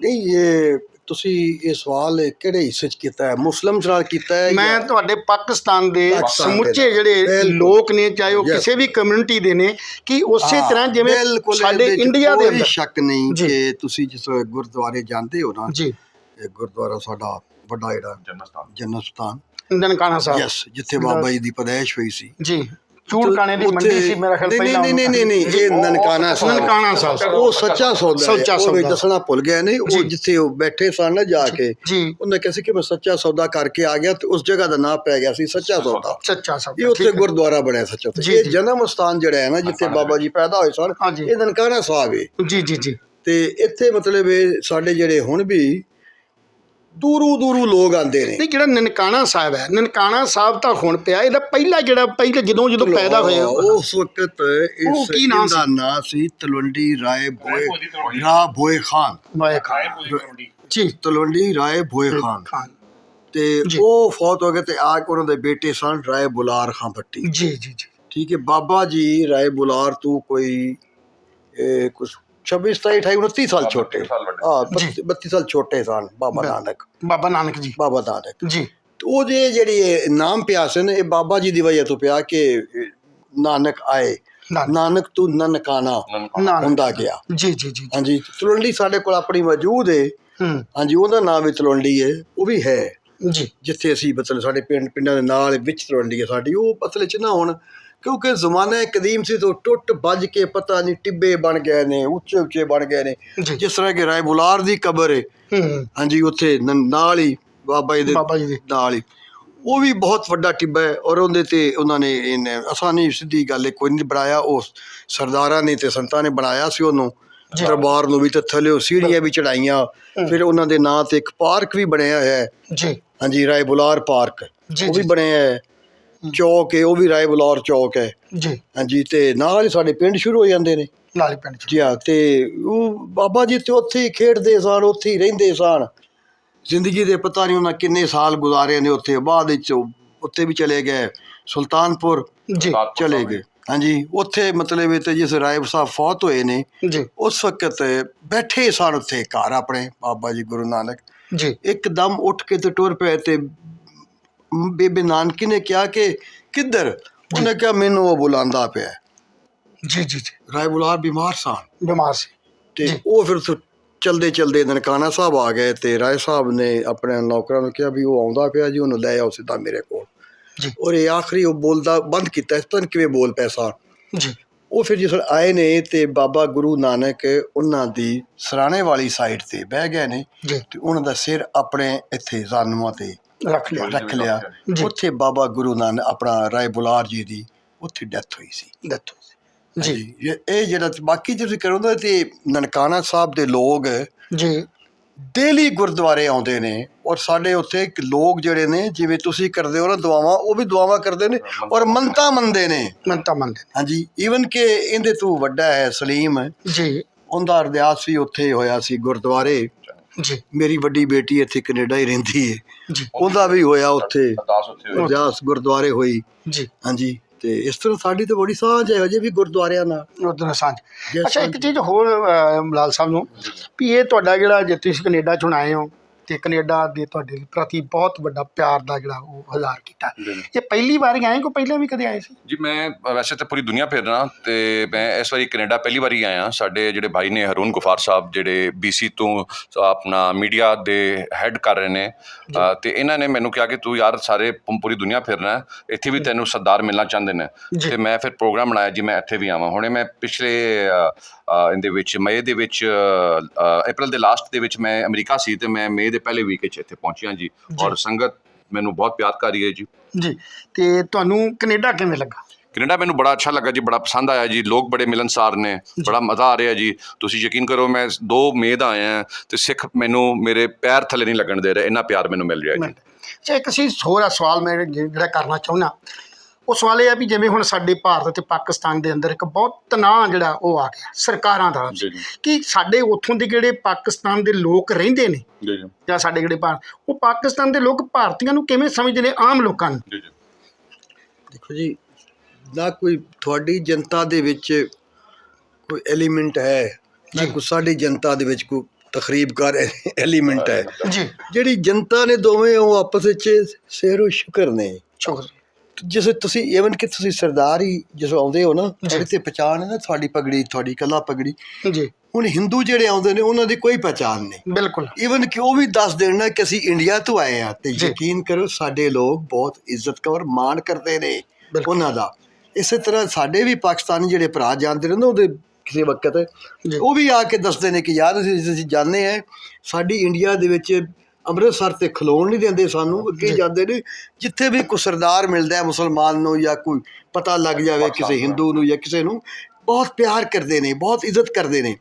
C: ਨਹੀਂ, ਇਹ ਤੁਸੀਂ ਇਹ ਸਵਾਲ ਕਿਹੜੇ ਹਿੱਸੇ ਚ ਕੀਤਾ ਹੈ ਮੁਸਲਮ ਨਾਲ ਕੀਤਾ ਹੈ
A: ਮੈਂ ਤੁਹਾਡੇ ਪਾਕਿਸਤਾਨ ਦੇ
C: ਪਾਕਿਸਤਾਨ ਦੇ
A: ਸਮੁੱਚੇ। ਜਿਹੜੇ
C: ਬਿਲਕੁਲ।
A: ਲੋਕ ਨੇ ਚਾਹੇ ਉਹ
C: Yes.
A: ਕਿਸੇ ਵੀ ਕਮਿਊਨਿਟੀ ਦੇ ਨੇ ਕਿ ਉਸੇ
C: ਹਾਂ,
A: ਤਰ੍ਹਾਂ ਜਿਵੇਂ
C: ਬਿਲਕੁਲ
A: ਸਾਡੇ
C: ਇਹਦੇ 'ਚ
A: ਇੰਡੀਆ ਦੇ
C: ਕੋਈ
A: ਅੰਦਰ
C: ਸ਼ੱਕ ਨਹੀਂ
A: ਜੀ।
C: ਕਿ ਤੁਸੀਂ ਜਿਸ ਗੁਰਦੁਆਰੇ ਜਾਂਦੇ ਹੋ ਨਾ
A: ਜੀ
C: ਇਹ ਗੁਰਦੁਆਰਾ ਸਾਡਾ ਵੱਡਾ ਜਿਹੜਾ
B: ਜਨਮਸਥਾਨ
C: ਜਨਮ ਸਥਾਨ
A: ਨਨਕਾਣਾ ਸਾਹਿਬ
C: ਯੈਸ ਜਿੱਥੇ ਬਾਬਾ ਜੀ ਦੀ ਪਦੈਸ਼ ਹੋਈ ਸੀ
A: ਜੀ ਚੂੜਕਾਣੇ ਦੀ ਮੰਡੀ ਸੀ ਮੇਰਾ ਖਿਆਲ ਪਹਿਲਾਂ
C: ਨਹੀਂ ਨਹੀਂ ਨਹੀਂ ਨਹੀਂ ਇਹ ਨਨਕਾਣਾ ਸਾਹਿਬ
A: ਨਨਕਾਣਾ ਸਾਹਿਬ
C: ਉਹ ਸੱਚਾ ਸੌਦਾ
A: ਸੱਚਾ ਸੌਦਾ।
C: ਦੱਸਣਾ ਭੁੱਲ ਗਿਆ ਨਹੀਂ ਉਹ। ਜਿੱਥੇ ਉਹ ਬੈਠੇ ਸਨ ਨਾ ਜਾ ਕੇ ਉਹਨੇ ਕਿਹਾ ਸੀ ਕਿ ਮੈਂ ਸੱਚਾ ਸੌਦਾ ਕਰਕੇ ਆ ਗਿਆ ਤੇ ਉਸ ਜਗ੍ਹਾ ਦਾ ਨਾਮ ਪੈ ਗਿਆ ਸੀ ਸੱਚਾ ਸੌਦਾ।
A: ਸੱਚਾ ਸਾਹਿਬ
C: ਇਹ ਉੱਥੇ ਗੁਰਦੁਆਰਾ ਬਣਿਆ ਸੱਚਾ ਇਹ। ਜਨਮ ਸਥਾਨ ਜਿਹੜਾ ਹੈ ਨਾ ਜਿੱਥੇ ਬਾਬਾ ਜੀ ਪੈਦਾ ਹੋਏ ਸਨ। ਇਹ ਨਨਕਾਣਾ ਸਾਹਿਬ ਹੈ।
A: ਜੀ ਜੀ ਜੀ।
C: ਤੇ ਇੱਥੇ ਮਤਲਬ ਇਹ ਸਾਡੇ ਜਿਹੜੇ ਹੁਣ ਵੀ ਦੂਰੋਂ ਦੂਰੋਂ ਲੋਕ ਆਉਂਦੇ ਨੇ।
A: ਨਹੀਂ ਜਿਹੜਾ ਨਨਕਾਣਾ ਸਾਹਿਬ ਹੈ ਨਨਕਾਣਾ ਸਾਹਿਬ ਤਾਂ ਹੁਣ ਪਿਆ ਇਹਦਾ ਪਹਿਲਾ ਜਿਹੜਾ ਪਹਿਲੇ ਜਦੋਂ ਜਦੋਂ ਪੈਦਾ ਹੋਏ
C: ਉਸ ਵਕਤ ਇਸ ਦਾ ਨਾਂ ਸੀ? ਤਲਵੰਡੀ ਰਾਏ ਭੋਏ ਰਾ ਭੋਏ ਖਾਨ।
A: ਵਾਏ ਜੀ।
C: ਤਲਵੰਡੀ ਰਾਏ ਭੋਏ ਖਾਨ।
A: ਖਾਨ।
C: ਤੇ। ਉਹ ਫੌਤ ਹੋ ਗਏ ਤੇ ਆ ਕੇ ਉਹਨਾਂ ਦੇ ਬੇਟੇ ਸਨ ਰਾਏ ਬੁਲਾਰ ਖਾਂ ਭੱਟੀ।
A: ਜੀ ਜੀ ਜੀ।
C: ਠੀਕ ਹੈ ਬਾਬਾ ਜੀ ਰਾਏ ਬੁਲਾਰ ਤੋਂ ਕੋਈ ਇਹ ਕੁਝ 26 27 28 29 ਸਾਲ ਛੋਟੇ।
B: ਸਾਲ ਵੱਡੇ।
C: ਹਾਂ
A: ਜੀ।
C: 32 ਸਾਲ ਛੋਟੇ ਸਨ ਬਾਬਾ ਨਾਨਕ।
A: ਬਾਬਾ ਨਾਨਕ ਜੀ।
C: ਬਾਬਾ ਨਾਨਕ।
A: ਜੀ।
C: ਉਹ ਜੇ ਜਿਹੜੀ ਨਾਮ ਪਿਆ ਸੀ ਨਾ ਇਹ ਬਾਬਾ ਜੀ ਦੀ ਵਜ੍ਹਾ ਤੋਂ ਪਿਆ ਕਿ ਨਾਨਕ ਆਏ।
A: ਨਾਨਕ।
C: ਤੋਂ ਨਨਕਾਣਾ
A: ਨਾਨਕ।
C: ਹੁੰਦਾ ਗਿਆ।
A: ਜੀ ਜੀ ਜੀ
C: ਹਾਂਜੀ ਤਲਵੰਡੀ ਸਾਡੇ ਕੋਲ ਆਪਣੀ ਮੌਜੂਦ ਹੈ
A: ਹੂੰ।
C: ਹਾਂਜੀ ਉਹਦਾ ਨਾਮ ਵੀ ਤਲਵੰਡੀ ਹੈ ਉਹ ਵੀ ਹੈ।
A: ਜੀ।
C: ਜਿੱਥੇ ਅਸੀਂ ਮਤਲਬ ਸਾਡੇ ਪਿੰਡ ਪਿੰਡਾਂ ਦੇ ਨਾਲ ਵਿੱਚ ਤਲਵੰਡੀ ਹੈ ਸਾਡੀ। ਉਹ ਅਸਲ 'ਚ ਨਾ ਹੁਣ। ਕਿਉਂਕਿ ਜ਼ਮਾਨਾ ਕਦੀਮ ਸੀ ਤੋਂ ਟੁੱਟ ਵੱਜ ਕੇ ਪਤਾ ਨਹੀਂ ਟਿੱਬੇ ਬਣ ਗਏ ਨੇ ਉੱਚੇ ਉੱਚੇ ਬਣ ਗਏ ਨੇ। ਜਿਸ ਤਰ੍ਹਾਂ ਕਿ ਰਾਏ ਬੁਲਾਰ ਦੀ ਕਬਰ ਹੈ ਹਾਂਜੀ ਉੱਥੇ ਨਾਲ ਹੀ ਬਾਬਾ ਜੀ ਦੇ ਨਾਲ ਹੀ। ਉਹ ਵੀ ਬਹੁਤ ਵੱਡਾ ਟਿੱਬਾ ਹੈ ਔਰ ਉਹਦੇ ਤੇ ਉਹਨਾਂ ਨੇ ਆਸਾਨੀ ਸਿੱਧੀ ਗੱਲ ਹੈ ਕੋਈ ਨਹੀਂ ਬਣਾਇਆ ਉਹ ਸਰਦਾਰਾਂ ਨੇ ਤੇ ਸੰਤਾਂ ਨੇ ਬਣਾਇਆ ਸੀ ਉਹਨੂੰ। ਦਰਬਾਰ ਨੂੰ ਵੀ ਤੇ ਥੱਲੇ ਸੀੜੀਆਂ ਵੀ ਚੜਾਈਆਂ। ਫਿਰ ਉਹਨਾਂ ਦੇ ਨਾਂ ਤੇ ਇੱਕ ਪਾਰਕ ਵੀ ਬਣਿਆ ਹੋਇਆ ਹੈ
A: ਜੀ।
C: ਹਾਂਜੀ ਰਾਏ ਬੁਲਾਰ ਪਾਰਕ। ਉਹ ਵੀ ਬਣਿਆ ਹੈ ਚੌਕ ਹੈ ਉਹ ਵੀ ਰਾਏ ਬੁਲਾਰ ਚੌਕ ਹੈ।
A: ਜੀ।
C: ਹਾਂਜੀ ਤੇ ਨਾਲ ਹੀ ਸਾਡੇ ਪਿੰਡ ਸ਼ੁਰੂ ਹੋ ਜਾਂਦੇ ਨੇ।
A: ਲਾਲੀ ਪਿੰਡ ਚ
C: ਜੀ ਹਾਂ ਤੇ ਉਹ ਬਾਬਾ ਜੀ ਤੇ ਉੱਥੇ ਹੀ ਖੇਡਦੇ ਸਨ ਉੱਥੇ ਹੀ ਰਹਿੰਦੇ ਸਨ। ਜ਼ਿੰਦਗੀ ਦੇ ਪਤਾ ਨਹੀਂ ਉਹਨਾਂ ਕਿੰਨੇ ਸਾਲ ਗੁਜ਼ਾਰੇ ਨੇ ਉੱਥੇ। ਬਾਅਦ ਵਿੱਚ ਉੱਥੇ ਵੀ ਚਲੇ ਗਏ ਸੁਲਤਾਨਪੁਰ
A: ਜੀ।
C: ਚਲੇ ਗਏ। ਹਾਂਜੀ ਉੱਥੇ ਮਤਲਬ ਇਹ ਤੇ ਜਿਸ ਰਾਏ ਸਾਹਿਬ ਫੌਤ ਹੋਏ ਨੇ
A: ਜੀ।
C: ਉਸ ਵਕਤ ਬੈਠੇ ਸਨ ਉੱਥੇ ਘਰ ਆਪਣੇ ਬਾਬਾ ਜੀ ਗੁਰੂ ਨਾਨਕ।
A: ਜੀ।
C: ਇੱਕਦਮ ਉੱਠ ਕੇ ਤੇ ਟੁਰ ਪਏ ਤੇ ਬੇਬੇ ਨਾਨਕੀ ਨੇ ਕਿਹਾ ਕਿ ਕਿੱਧਰ? ਉਹਨੇ ਕਿਹਾ ਮੈਨੂੰ ਉਹ ਬੁਲਾਉਂਦਾ ਪਿਆ।
A: ਜੀ ਜੀ ਜੀ।
C: ਰਾਏ ਬੁਲਾਰ ਬਿਮਾਰ ਸਨ
A: ਬਿਮਾਰ ਸੀ।
C: ਤੇ। ਉਹ ਫਿਰ ਚਲਦੇ ਚਲਦੇ ਨਨਕਾਣਾ ਸਾਹਿਬ ਆ ਗਏ ਤੇ ਰਾਏ ਸਾਹਿਬ ਨੇ ਆਪਣੇ ਨੌਕਰਾਂ ਨੂੰ ਕਿਹਾ ਵੀ ਉਹ ਆਉਂਦਾ ਪਿਆ ਜੀ ਉਹਨੂੰ ਲੈ ਆਓ ਸਿੱਧਾ ਮੇਰੇ ਕੋਲ।
A: ਜੀ।
C: ਔਰ ਇਹ ਆਖਰੀ ਉਹ ਬੋਲਦਾ ਬੰਦ ਕੀਤਾ ਇਸ ਤਰ੍ਹਾਂ ਕਿਵੇਂ ਬੋਲ ਪੈਸਾ
A: ਜੀ।
C: ਉਹ ਫਿਰ ਜਿਸ ਆਏ ਨੇ ਤੇ ਬਾਬਾ ਗੁਰੂ ਨਾਨਕ ਉਹਨਾਂ ਦੀ ਸਰਾਣੇ ਵਾਲੀ ਸਾਈਡ ਤੇ ਬਹਿ ਗਏ ਨੇ ਤੇ ਉਹਨਾਂ ਦਾ ਸਿਰ ਆਪਣੇ ਇੱਥੇ ਜਾਨਮਾਂ ਤੇ
A: ਰੱਖ ਲਿਆ।
C: ਰੱਖ ਲਿਆ।
A: ਜੀ।
C: ਉੱਥੇ ਬਾਬਾ ਗੁਰੂ ਨਾਨਕ ਆਪਣਾ ਰਾਏ ਬੁਲਾਰ ਜੀ ਦੀ ਉੱਥੇ ਡੈਥ ਹੋਈ ਸੀ।
A: ਦੱਸੋ ਜੀ
C: ਹਾਂਜੀ, ਇਹ- ਇਹ ਜਿਹੜਾ ਬਾਕੀ ਤੁਸੀਂ ਕਰੋਗੇ ਤੇ ਨਨਕਾਣਾ ਸਾਹਿਬ ਦੇ ਲੋਕ
A: ਜੀ।
C: ਡੇਲੀ ਗੁਰਦੁਆਰੇ ਆਉਂਦੇ ਨੇ ਔਰ ਸਾਡੇ ਉੱਥੇ ਇੱਕ ਲੋਕ ਜਿਹੜੇ ਨੇ ਜਿਵੇਂ ਤੁਸੀਂ ਕਰਦੇ ਹੋ ਨਾ ਦੁਆਵਾਂ ਉਹ ਵੀ ਦੁਆਵਾਂ ਕਰਦੇ ਨੇ ਔਰ ਮੰਨਤਾ ਮੰਨਦੇ ਨੇ।
A: ਮੰਨਤਾ ਮੰਨਦੇ
C: ਹਾਂਜੀ। ਈਵਨ ਕਿ ਇਹਦੇ ਤੋਂ ਵੱਡਾ ਹੈ ਸਲੀਮ।
A: ਨੇ। ਜੀ।
C: ਉਹਦਾ ਅਰਦਾਸ ਵੀ ਉੱਥੇ ਹੋਇਆ ਸੀ ਗੁਰਦੁਆਰੇ।
A: ਜੀ।
C: ਮੇਰੀ ਵੱਡੀ ਬੇਟੀ ਇੱਥੇ ਕੈਨੇਡਾ ਹੀ ਰਹਿੰਦੀ ਹੈ
A: ਜੀ।
C: ਉਹਦਾ ਵੀ ਹੋਇਆ ਉੱਥੇ।
B: ਅਰਦਾਸ ਉੱਥੇ ਹੋਈ।
C: ਅਰਦਾਸ ਗੁਰਦੁਆਰੇ ਹੋਈ।
A: ਜੀ।
C: ਹਾਂਜੀ। ਤੇ ਇਸ ਤਰ੍ਹਾਂ ਸਾਡੀ ਤਾਂ ਬੜੀ ਸਾਂਝ ਹੈ ਅਜੇ ਵੀ ਗੁਰਦੁਆਰਿਆਂ ਨਾਲ।
A: ਉਦੋਂ ਸਾਂਝ। ਅੱਛਾ ਇੱਕ ਚੀਜ਼ ਹੋਰ ਅਹ, ਲਾਲ ਸਾਹਿਬ ਨੂੰ ਵੀ ਇਹ ਤੁਹਾਡਾ ਜਿਹੜਾ ਜੇ ਤੁਸੀਂ ਕੈਨੇਡਾ ਚੋਂ ਆਏ ਹੋ ਤੇ ਕੈਨੇਡਾ ਦੇ ਤੁਹਾਡੇ ਪ੍ਰਤੀ ਬਹੁਤ ਵੱਡਾ ਪਿਆਰ ਦਾ ਜਿਹੜਾ ਉਹ ਹਜ਼ਾਰ ਕੀਤਾ। ਇਹ ਪਹਿਲੀ ਵਾਰ ਆਏ ਕੋ ਪਹਿਲਾਂ ਵੀ ਕਦੇ ਆਏ ਸੀ?
B: ਜੀ ਮੈਂ ਵੈਸੇ ਤਾਂ ਪੂਰੀ ਦੁਨੀਆ ਫਿਰਨਾ ਤੇ ਮੈਂ ਇਸ ਵਾਰੀ ਕੈਨੇਡਾ ਪਹਿਲੀ ਵਾਰੀ ਆਇਆ ਸਾਡੇ ਜਿਹੜੇ ਭਾਈ ਨੇ ਹਰੂਨ ਗੁਫਾਰ ਸਾਹਿਬ ਜਿਹੜੇ BC ਤੋਂ ਆਪਣਾ ਮੀਡੀਆ ਦੇ ਹੈੱਡ ਕਰ ਰਹੇ ਨੇ ਤੇ ਇਹਨਾਂ ਨੇ ਮੈਨੂੰ ਕਿਹਾ ਕਿ ਤੂੰ ਯਾਰ ਸਾਰੇ ਪੂਰੀ ਦੁਨੀਆ ਫਿਰਨਾ ਇੱਥੇ ਵੀ ਤੈਨੂੰ ਸਰਦਾਰ ਮਿਲਣਾ ਚਾਹੁੰਦੇ ਨੇ। ਤੇ ਮੈਂ ਫਿਰ ਪ੍ਰੋਗਰਾਮ ਬਣਾਇਆ ਜੀ ਮੈਂ ਇੱਥੇ ਵੀ ਆਵਾਂ। ਹੁਣੇ ਮੈਂ ਪਿਛਲੇ ਇਹਦੇ ਵਿੱਚ ਮਈ ਦੇ ਵਿੱਚ ਅਪ੍ਰੈਲ ਦੇ ਲਾਸਟ ਦੇ ਵਿੱਚ ਮੈਂ ਅਮਰੀਕਾ ਸੀ ਤੇ ਮੈਂ ਮਈ ਦੇ ਪਹਿਲੇ ਵੀਕ ਵਿੱਚ ਇੱਥੇ ਪਹੁੰਚਿਆ ਜੀ। ਔਰ ਸੰਗਤ ਮੈਨੂੰ ਬਹੁਤ ਪਿਆਰ ਕਰ ਰਹੀ ਹੈ ਜੀ।
A: ਜੀ ਤੇ ਤੁਹਾਨੂੰ ਕੈਨੇਡਾ ਕਿਵੇਂ ਲੱਗਾ?
B: ਕੈਨੇਡਾ ਮੈਨੂੰ ਬੜਾ ਅੱਛਾ ਲੱਗਾ ਜੀ ਬੜਾ ਪਸੰਦ ਆਇਆ ਜੀ। ਲੋਕ ਬੜੇ ਮਿਲਨਸਾਰ ਨੇ ਬੜਾ ਮਜ਼ਾ ਆ ਰਿਹਾ ਜੀ। ਤੁਸੀਂ ਯਕੀਨ ਕਰੋ ਮੈਂ 2 ਮਈ ਦਾ ਆਇਆ ਤੇ ਸਿੱਖ ਮੈਨੂੰ ਮੇਰੇ ਪੈਰ ਥੱਲੇ ਨਹੀਂ ਲੱਗਣ ਦੇ ਰਹੇ। ਇੰਨਾ ਪਿਆਰ ਮੈਨੂੰ ਮਿਲ ਰਿਹਾ ਜੀ।
A: ਅੱਛਾ ਇੱਕ ਸੀ ਹੋਰ ਸਵਾਲ ਮੈਂ ਜਿਹੜਾ ਕਰਨਾ ਚਾਹੁੰਦਾ। ਉਹ ਸਵਾਲ ਇਹ ਆ ਵੀ ਜਿਵੇਂ ਹੁਣ ਸਾਡੇ ਭਾਰਤ ਤੇ ਪਾਕਿਸਤਾਨ ਦੇ ਅੰਦਰ ਇੱਕ ਬਹੁਤ ਤਣਾਅ ਜਿਹੜਾ ਉਹ ਆ ਗਿਆ ਸਰਕਾਰਾਂ ਦਾ। ਕਿ ਸਾਡੇ ਉੱਥੋਂ ਦੇ ਜਿਹੜੇ ਪਾਕਿਸਤਾਨ ਦੇ ਲੋਕ ਰਹਿੰਦੇ ਨੇ
B: ਜੀ
A: ਸਾਡੇ ਜਿਹੜੇ ਭਾਰਤ ਉਹ ਪਾਕਿਸਤਾਨ ਦੇ ਲੋਕ ਭਾਰਤੀਆਂ ਨੂੰ ਕਿਵੇਂ ਸਮਝਦੇ ਨੇ ਆਮ ਲੋਕਾਂ ਨੂੰ?
B: ਜੀ ਜੀ।
C: ਦੇਖੋ ਜੀ ਨਾ ਕੋਈ ਤੁਹਾਡੀ ਜਨਤਾ ਦੇ ਵਿੱਚ ਕੋਈ ਐਲੀਮੈਂਟ ਹੈ ਨਾ। ਕੋਈ ਸਾਡੀ ਜਨਤਾ ਦੇ ਵਿੱਚ ਕੋਈ ਤਖਰੀਬਕਾਰ ਐਲੀਮੈਂਟ ਹੈ।
A: ਜੀ।
C: ਜਿਹੜੀ ਜਨਤਾ ਨੇ ਦੋਵੇਂ ਉਹ ਆਪਸ ਵਿੱਚ ਸੇਰੋ ਸ਼ੁਕਰ ਨੇ।
A: ਸ਼ੁਕਰ।
C: ਜਿਵੇਂ ਤੁਸੀਂ ਈਵਨ ਕਿ ਤੁਸੀਂ ਸਰਦਾਰ ਹੀ ਜਦੋਂ ਆਉਂਦੇ ਹੋ ਨਾ। ਤੁਹਾਡੀ ਤੇ ਪਛਾਣ ਹੈ ਨਾ ਤੁਹਾਡੀ ਪਗੜੀ ਤੁਹਾਡੀ ਕੱਲਾ ਪਗੜੀ
A: ਜੀ
C: ਹੁਣ ਹਿੰਦੂ ਜਿਹੜੇ ਆਉਂਦੇ ਨੇ ਉਹਨਾਂ ਦੀ ਕੋਈ ਪਛਾਣ ਨਹੀਂ
A: ਬਿਲਕੁਲ
C: ਈਵਨ ਕਿ ਉਹ ਵੀ ਦੱਸ ਦੇਣਾ ਕਿ ਅਸੀਂ ਇੰਡੀਆ ਤੋਂ ਆਏ ਆ ਤੇ। ਯਕੀਨ ਕਰੋ ਸਾਡੇ ਲੋਕ ਬਹੁਤ ਇੱਜ਼ਤ ਕਰ ਮਾਣ ਕਰਦੇ ਨੇ। ਉਹਨਾਂ ਦਾ ਇਸੇ ਤਰ੍ਹਾਂ ਸਾਡੇ ਵੀ ਪਾਕਿਸਤਾਨੀ ਜਿਹੜੇ ਭਰਾ ਜਾਂਦੇ ਨੇ ਨਾ ਉਹਦੇ ਕਿਸੇ ਵਕਤ। ਉਹ ਵੀ ਆ ਕੇ ਦੱਸਦੇ ਨੇ ਕਿ ਯਾਰ ਅਸੀਂ ਜਾਣਦੇ ਆ ਸਾਡੀ ਇੰਡੀਆ ਦੇ ਵਿੱਚ ਅੰਮ੍ਰਿਤਸਰ ਤੇ ਖਲੋਣ ਨਹੀਂ ਦਿੰਦੇ ਸਾਨੂੰ ਅੱਗੇ। ਜਾਂਦੇ ਨੇ ਜਿੱਥੇ ਵੀ ਕੋਈ ਸਰਦਾਰ ਮਿਲਦਾ ਹੈ ਮੁਸਲਮਾਨ ਨੂੰ ਜਾਂ ਕੋਈ ਪਤਾ ਲੱਗ ਜਾਵੇ ਕਿਸੇ ਹਿੰਦੂ ਨੂੰ ਜਾਂ ਕਿਸੇ ਨੂੰ ਬਹੁਤ ਪਿਆਰ ਕਰਦੇ ਨੇ ਬਹੁਤ ਇੱਜ਼ਤ ਕਰਦੇ ਨੇ।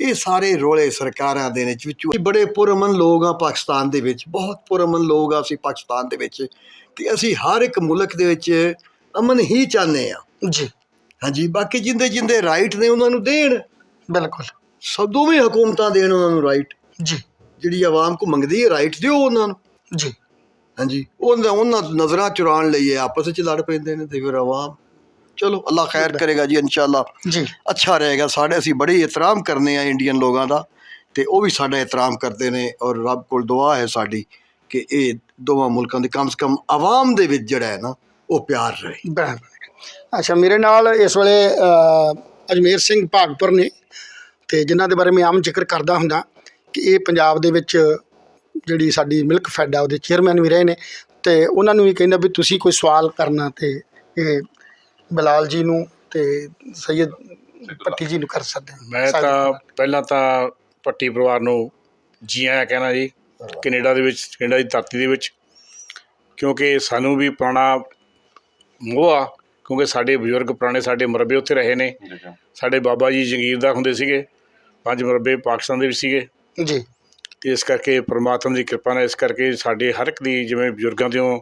C: ਇਹ ਸਾਰੇ ਰੋਲੇ ਸਰਕਾਰਾਂ ਦੇ ਨੇ ਵਿੱਚੋਂ ਬੜੇ ਪੁਰਮਨ ਲੋਕ ਆ ਪਾਕਿਸਤਾਨ ਦੇ ਵਿੱਚ ਬਹੁਤ ਪੁਰਮਨ ਲੋਕ ਆ ਅਸੀਂ ਪਾਕਿਸਤਾਨ ਦੇ ਵਿੱਚ। ਕਿ ਅਸੀਂ ਹਰ ਇੱਕ ਮੁਲਕ ਦੇ ਵਿੱਚ ਅਮਨ ਹੀ ਚਾਹੁੰਦੇ ਆ
A: ਜੀ।
C: ਹਾਂਜੀ ਬਾਕੀ ਜਿੰਦੇ ਜਿੰਦੇ ਰਾਈਟ ਨੇ ਉਹਨਾਂ ਨੂੰ ਦੇਣ
A: ਬਿਲਕੁਲ।
C: ਸਭ ਦੋਵੇਂ ਹਕੂਮਤਾਂ ਦੇਣ ਉਹਨਾਂ ਨੂੰ ਰਾਈਟ
A: ਜੀ।
C: ਜਿਹੜੀ ਆਵਾਮ ਕੋ ਮੰਗਦੀ ਹੈ ਰਾਈਟ ਦਿਓ ਉਹਨਾਂ ਨੂੰ।
A: ਜੀ।
C: ਹਾਂਜੀ। ਉਹਨਾਂ ਉਹਨਾਂ ਨਜ਼ਰਾਂ ਚੁਰਾਉਣ ਲਈ ਆਪਸ ਵਿੱਚ ਲੜ ਪੈਂਦੇ ਨੇ ਤੇ ਫਿਰ ਆਵਾਮ ਚਲੋ ਅੱਲਾ ਖੈਰ ਕਰੇਗਾ ਜੀ ਇਨਸ਼ਾਅੱਲਾ।
A: ਜੀ।
C: ਅੱਛਾ ਰਹੇਗਾ। ਸਾਡੇ ਅਸੀਂ ਬੜੇ ਇਤਰਾਮ ਕਰਨੇ ਆ ਇੰਡੀਅਨ ਲੋਕਾਂ ਦਾ ਤੇ ਉਹ ਵੀ ਸਾਡਾ ਇਤਰਾਮ ਕਰਦੇ ਨੇ ਔਰ ਰੱਬ ਕੋਲ ਦੁਆ ਹੈ ਸਾਡੀ ਕਿ ਇਹ ਦੋਵਾਂ ਮੁਲਕਾਂ ਦੇ ਕਮ ਸੇ ਕਮ ਆਵਾਮ ਦੇ ਵਿੱਚ ਜਿਹੜਾ ਹੈ ਨਾ ਉਹ ਪਿਆਰ ਰਹੇ।
A: ਅੱਛਾ ਮੇਰੇ ਨਾਲ ਇਸ ਵੇਲੇ ਅਜਮੇਰ ਸਿੰਘ ਭਾਗਪੁਰ ਨੇ ਤੇ ਜਿਨ੍ਹਾਂ ਦੇ ਬਾਰੇ ਮੈਂ ਆਮ ਜ਼ਿਕਰ ਕਰਦਾ ਹੁੰਦਾ। ਕਿ ਇਹ ਪੰਜਾਬ ਦੇ ਵਿੱਚ ਜਿਹੜੀ ਸਾਡੀ ਮਿਲਕ ਫੈਡ ਆ ਉਹਦੇ ਚੇਅਰਮੈਨ ਵੀ ਰਹੇ ਨੇ ਤੇ ਉਹਨਾਂ ਨੂੰ ਵੀ ਕਹਿੰਦਾ ਵੀ ਤੁਸੀਂ ਕੋਈ ਸਵਾਲ ਕਰਨਾ ਤੇ ਇਹ ਬਲਾਲ ਜੀ ਨੂੰ ਤੇ ਸੈਯਦ ਪੱਟੀ ਜੀ ਨੂੰ ਕਰ ਸਕਦੇ ਹੋ।
D: ਮੈਂ ਤਾਂ। ਪਹਿਲਾਂ ਤਾਂ ਪੱਟੀ ਪਰਿਵਾਰ ਨੂੰ ਜੀ ਆਇਆਂ ਕਹਿਣਾ ਜੀ ਕੈਨੇਡਾ ਦੇ ਵਿੱਚ ਕੈਨੇਡਾ ਦੀ ਧਰਤੀ ਦੇ ਵਿੱਚ ਕਿਉਂਕਿ ਸਾਨੂੰ ਵੀ ਪੁਰਾਣਾ ਮੋਹ ਆ ਕਿਉਂਕਿ ਸਾਡੇ ਬਜ਼ੁਰਗ ਪੁਰਾਣੇ ਸਾਡੇ ਮਰਬੇ ਉੱਥੇ ਰਹੇ ਨੇ ਸਾਡੇ ਬਾਬਾ ਜੀ ਜਗੀਰਦਾਰ ਹੁੰਦੇ ਸੀਗੇ ਪੰਜ ਮਰਬੇ ਪਾਕਿਸਤਾਨ ਦੇ ਵੀ ਸੀਗੇ
A: ਜੀ।
D: ਤੇ ਇਸ ਕਰਕੇ ਪ੍ਰਮਾਤਮਾ ਦੀ ਕਿਰਪਾ ਨਾਲ ਇਸ ਕਰਕੇ ਸਾਡੇ ਹਰ ਇੱਕ ਦੀ ਜਿਵੇਂ ਬਜ਼ੁਰਗਾਂ ਤੋਂ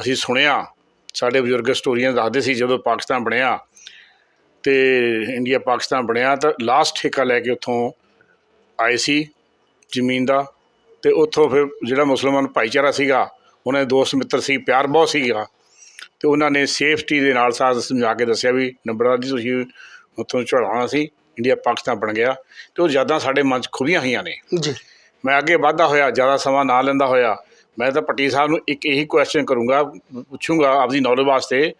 D: ਅਸੀਂ ਸੁਣਿਆ, ਸਾਡੇ ਬਜ਼ੁਰਗ ਸਟੋਰੀਆਂ ਦੱਸਦੇ ਸੀ ਜਦੋਂ ਪਾਕਿਸਤਾਨ ਬਣਿਆ। ਤੇ ਇੰਡੀਆ ਪਾਕਿਸਤਾਨ ਬਣਿਆ ਤਾਂ ਲਾਸਟ ਠੇਕਾ ਲੈ ਕੇ ਉੱਥੋਂ ਆਏ ਸੀ ਜ਼ਮੀਨ ਦਾ ਤੇ ਉੱਥੋਂ ਫਿਰ ਜਿਹੜਾ ਮੁਸਲਮਾਨ ਭਾਈਚਾਰਾ ਸੀਗਾ, ਉਹਨਾਂ ਦੇ ਦੋਸਤ ਮਿੱਤਰ ਸੀ, ਪਿਆਰ ਬਹੁਤ ਸੀਗਾ। ਤੇ ਉਹਨਾਂ ਨੇ ਸੇਫਟੀ ਦੇ ਨਾਲ ਸਾਥ ਸਮਝਾ ਕੇ ਦੱਸਿਆ ਵੀ ਨੰਬਰਦਾਰ ਜੀ ਤੁਸੀਂ ਉੱਥੋਂ ਚੜਾਉਣਾ ਸੀ। ਇੰਡੀਆ ਪਾਕਿਸਤਾਨ ਬਣ ਗਿਆ ਤੇ ਉਹ ਯਾਦਾਂ ਸਾਡੇ ਮਨ 'ਚ ਖੁੱਭੀਆਂ ਹੋਈਆਂ ਨੇ।
A: ਜੀ।
D: ਮੈਂ ਅੱਗੇ ਵਾਧਾ ਹੋਇਆ ਜ਼ਿਆਦਾ ਸਮਾਂ ਨਾ ਲੈਂਦਾ ਹੋਇਆ ਮੈਂ ਤਾਂ ਪੱਟੀ ਸਾਹਿਬ ਨੂੰ ਇੱਕ ਇਹੀ ਕੁਐਸਚਨ ਕਰੂੰਗਾ ਪੁੱਛੂੰਗਾ ਆਪਦੀ ਨੌਲੇਜ ਵਾਸਤੇ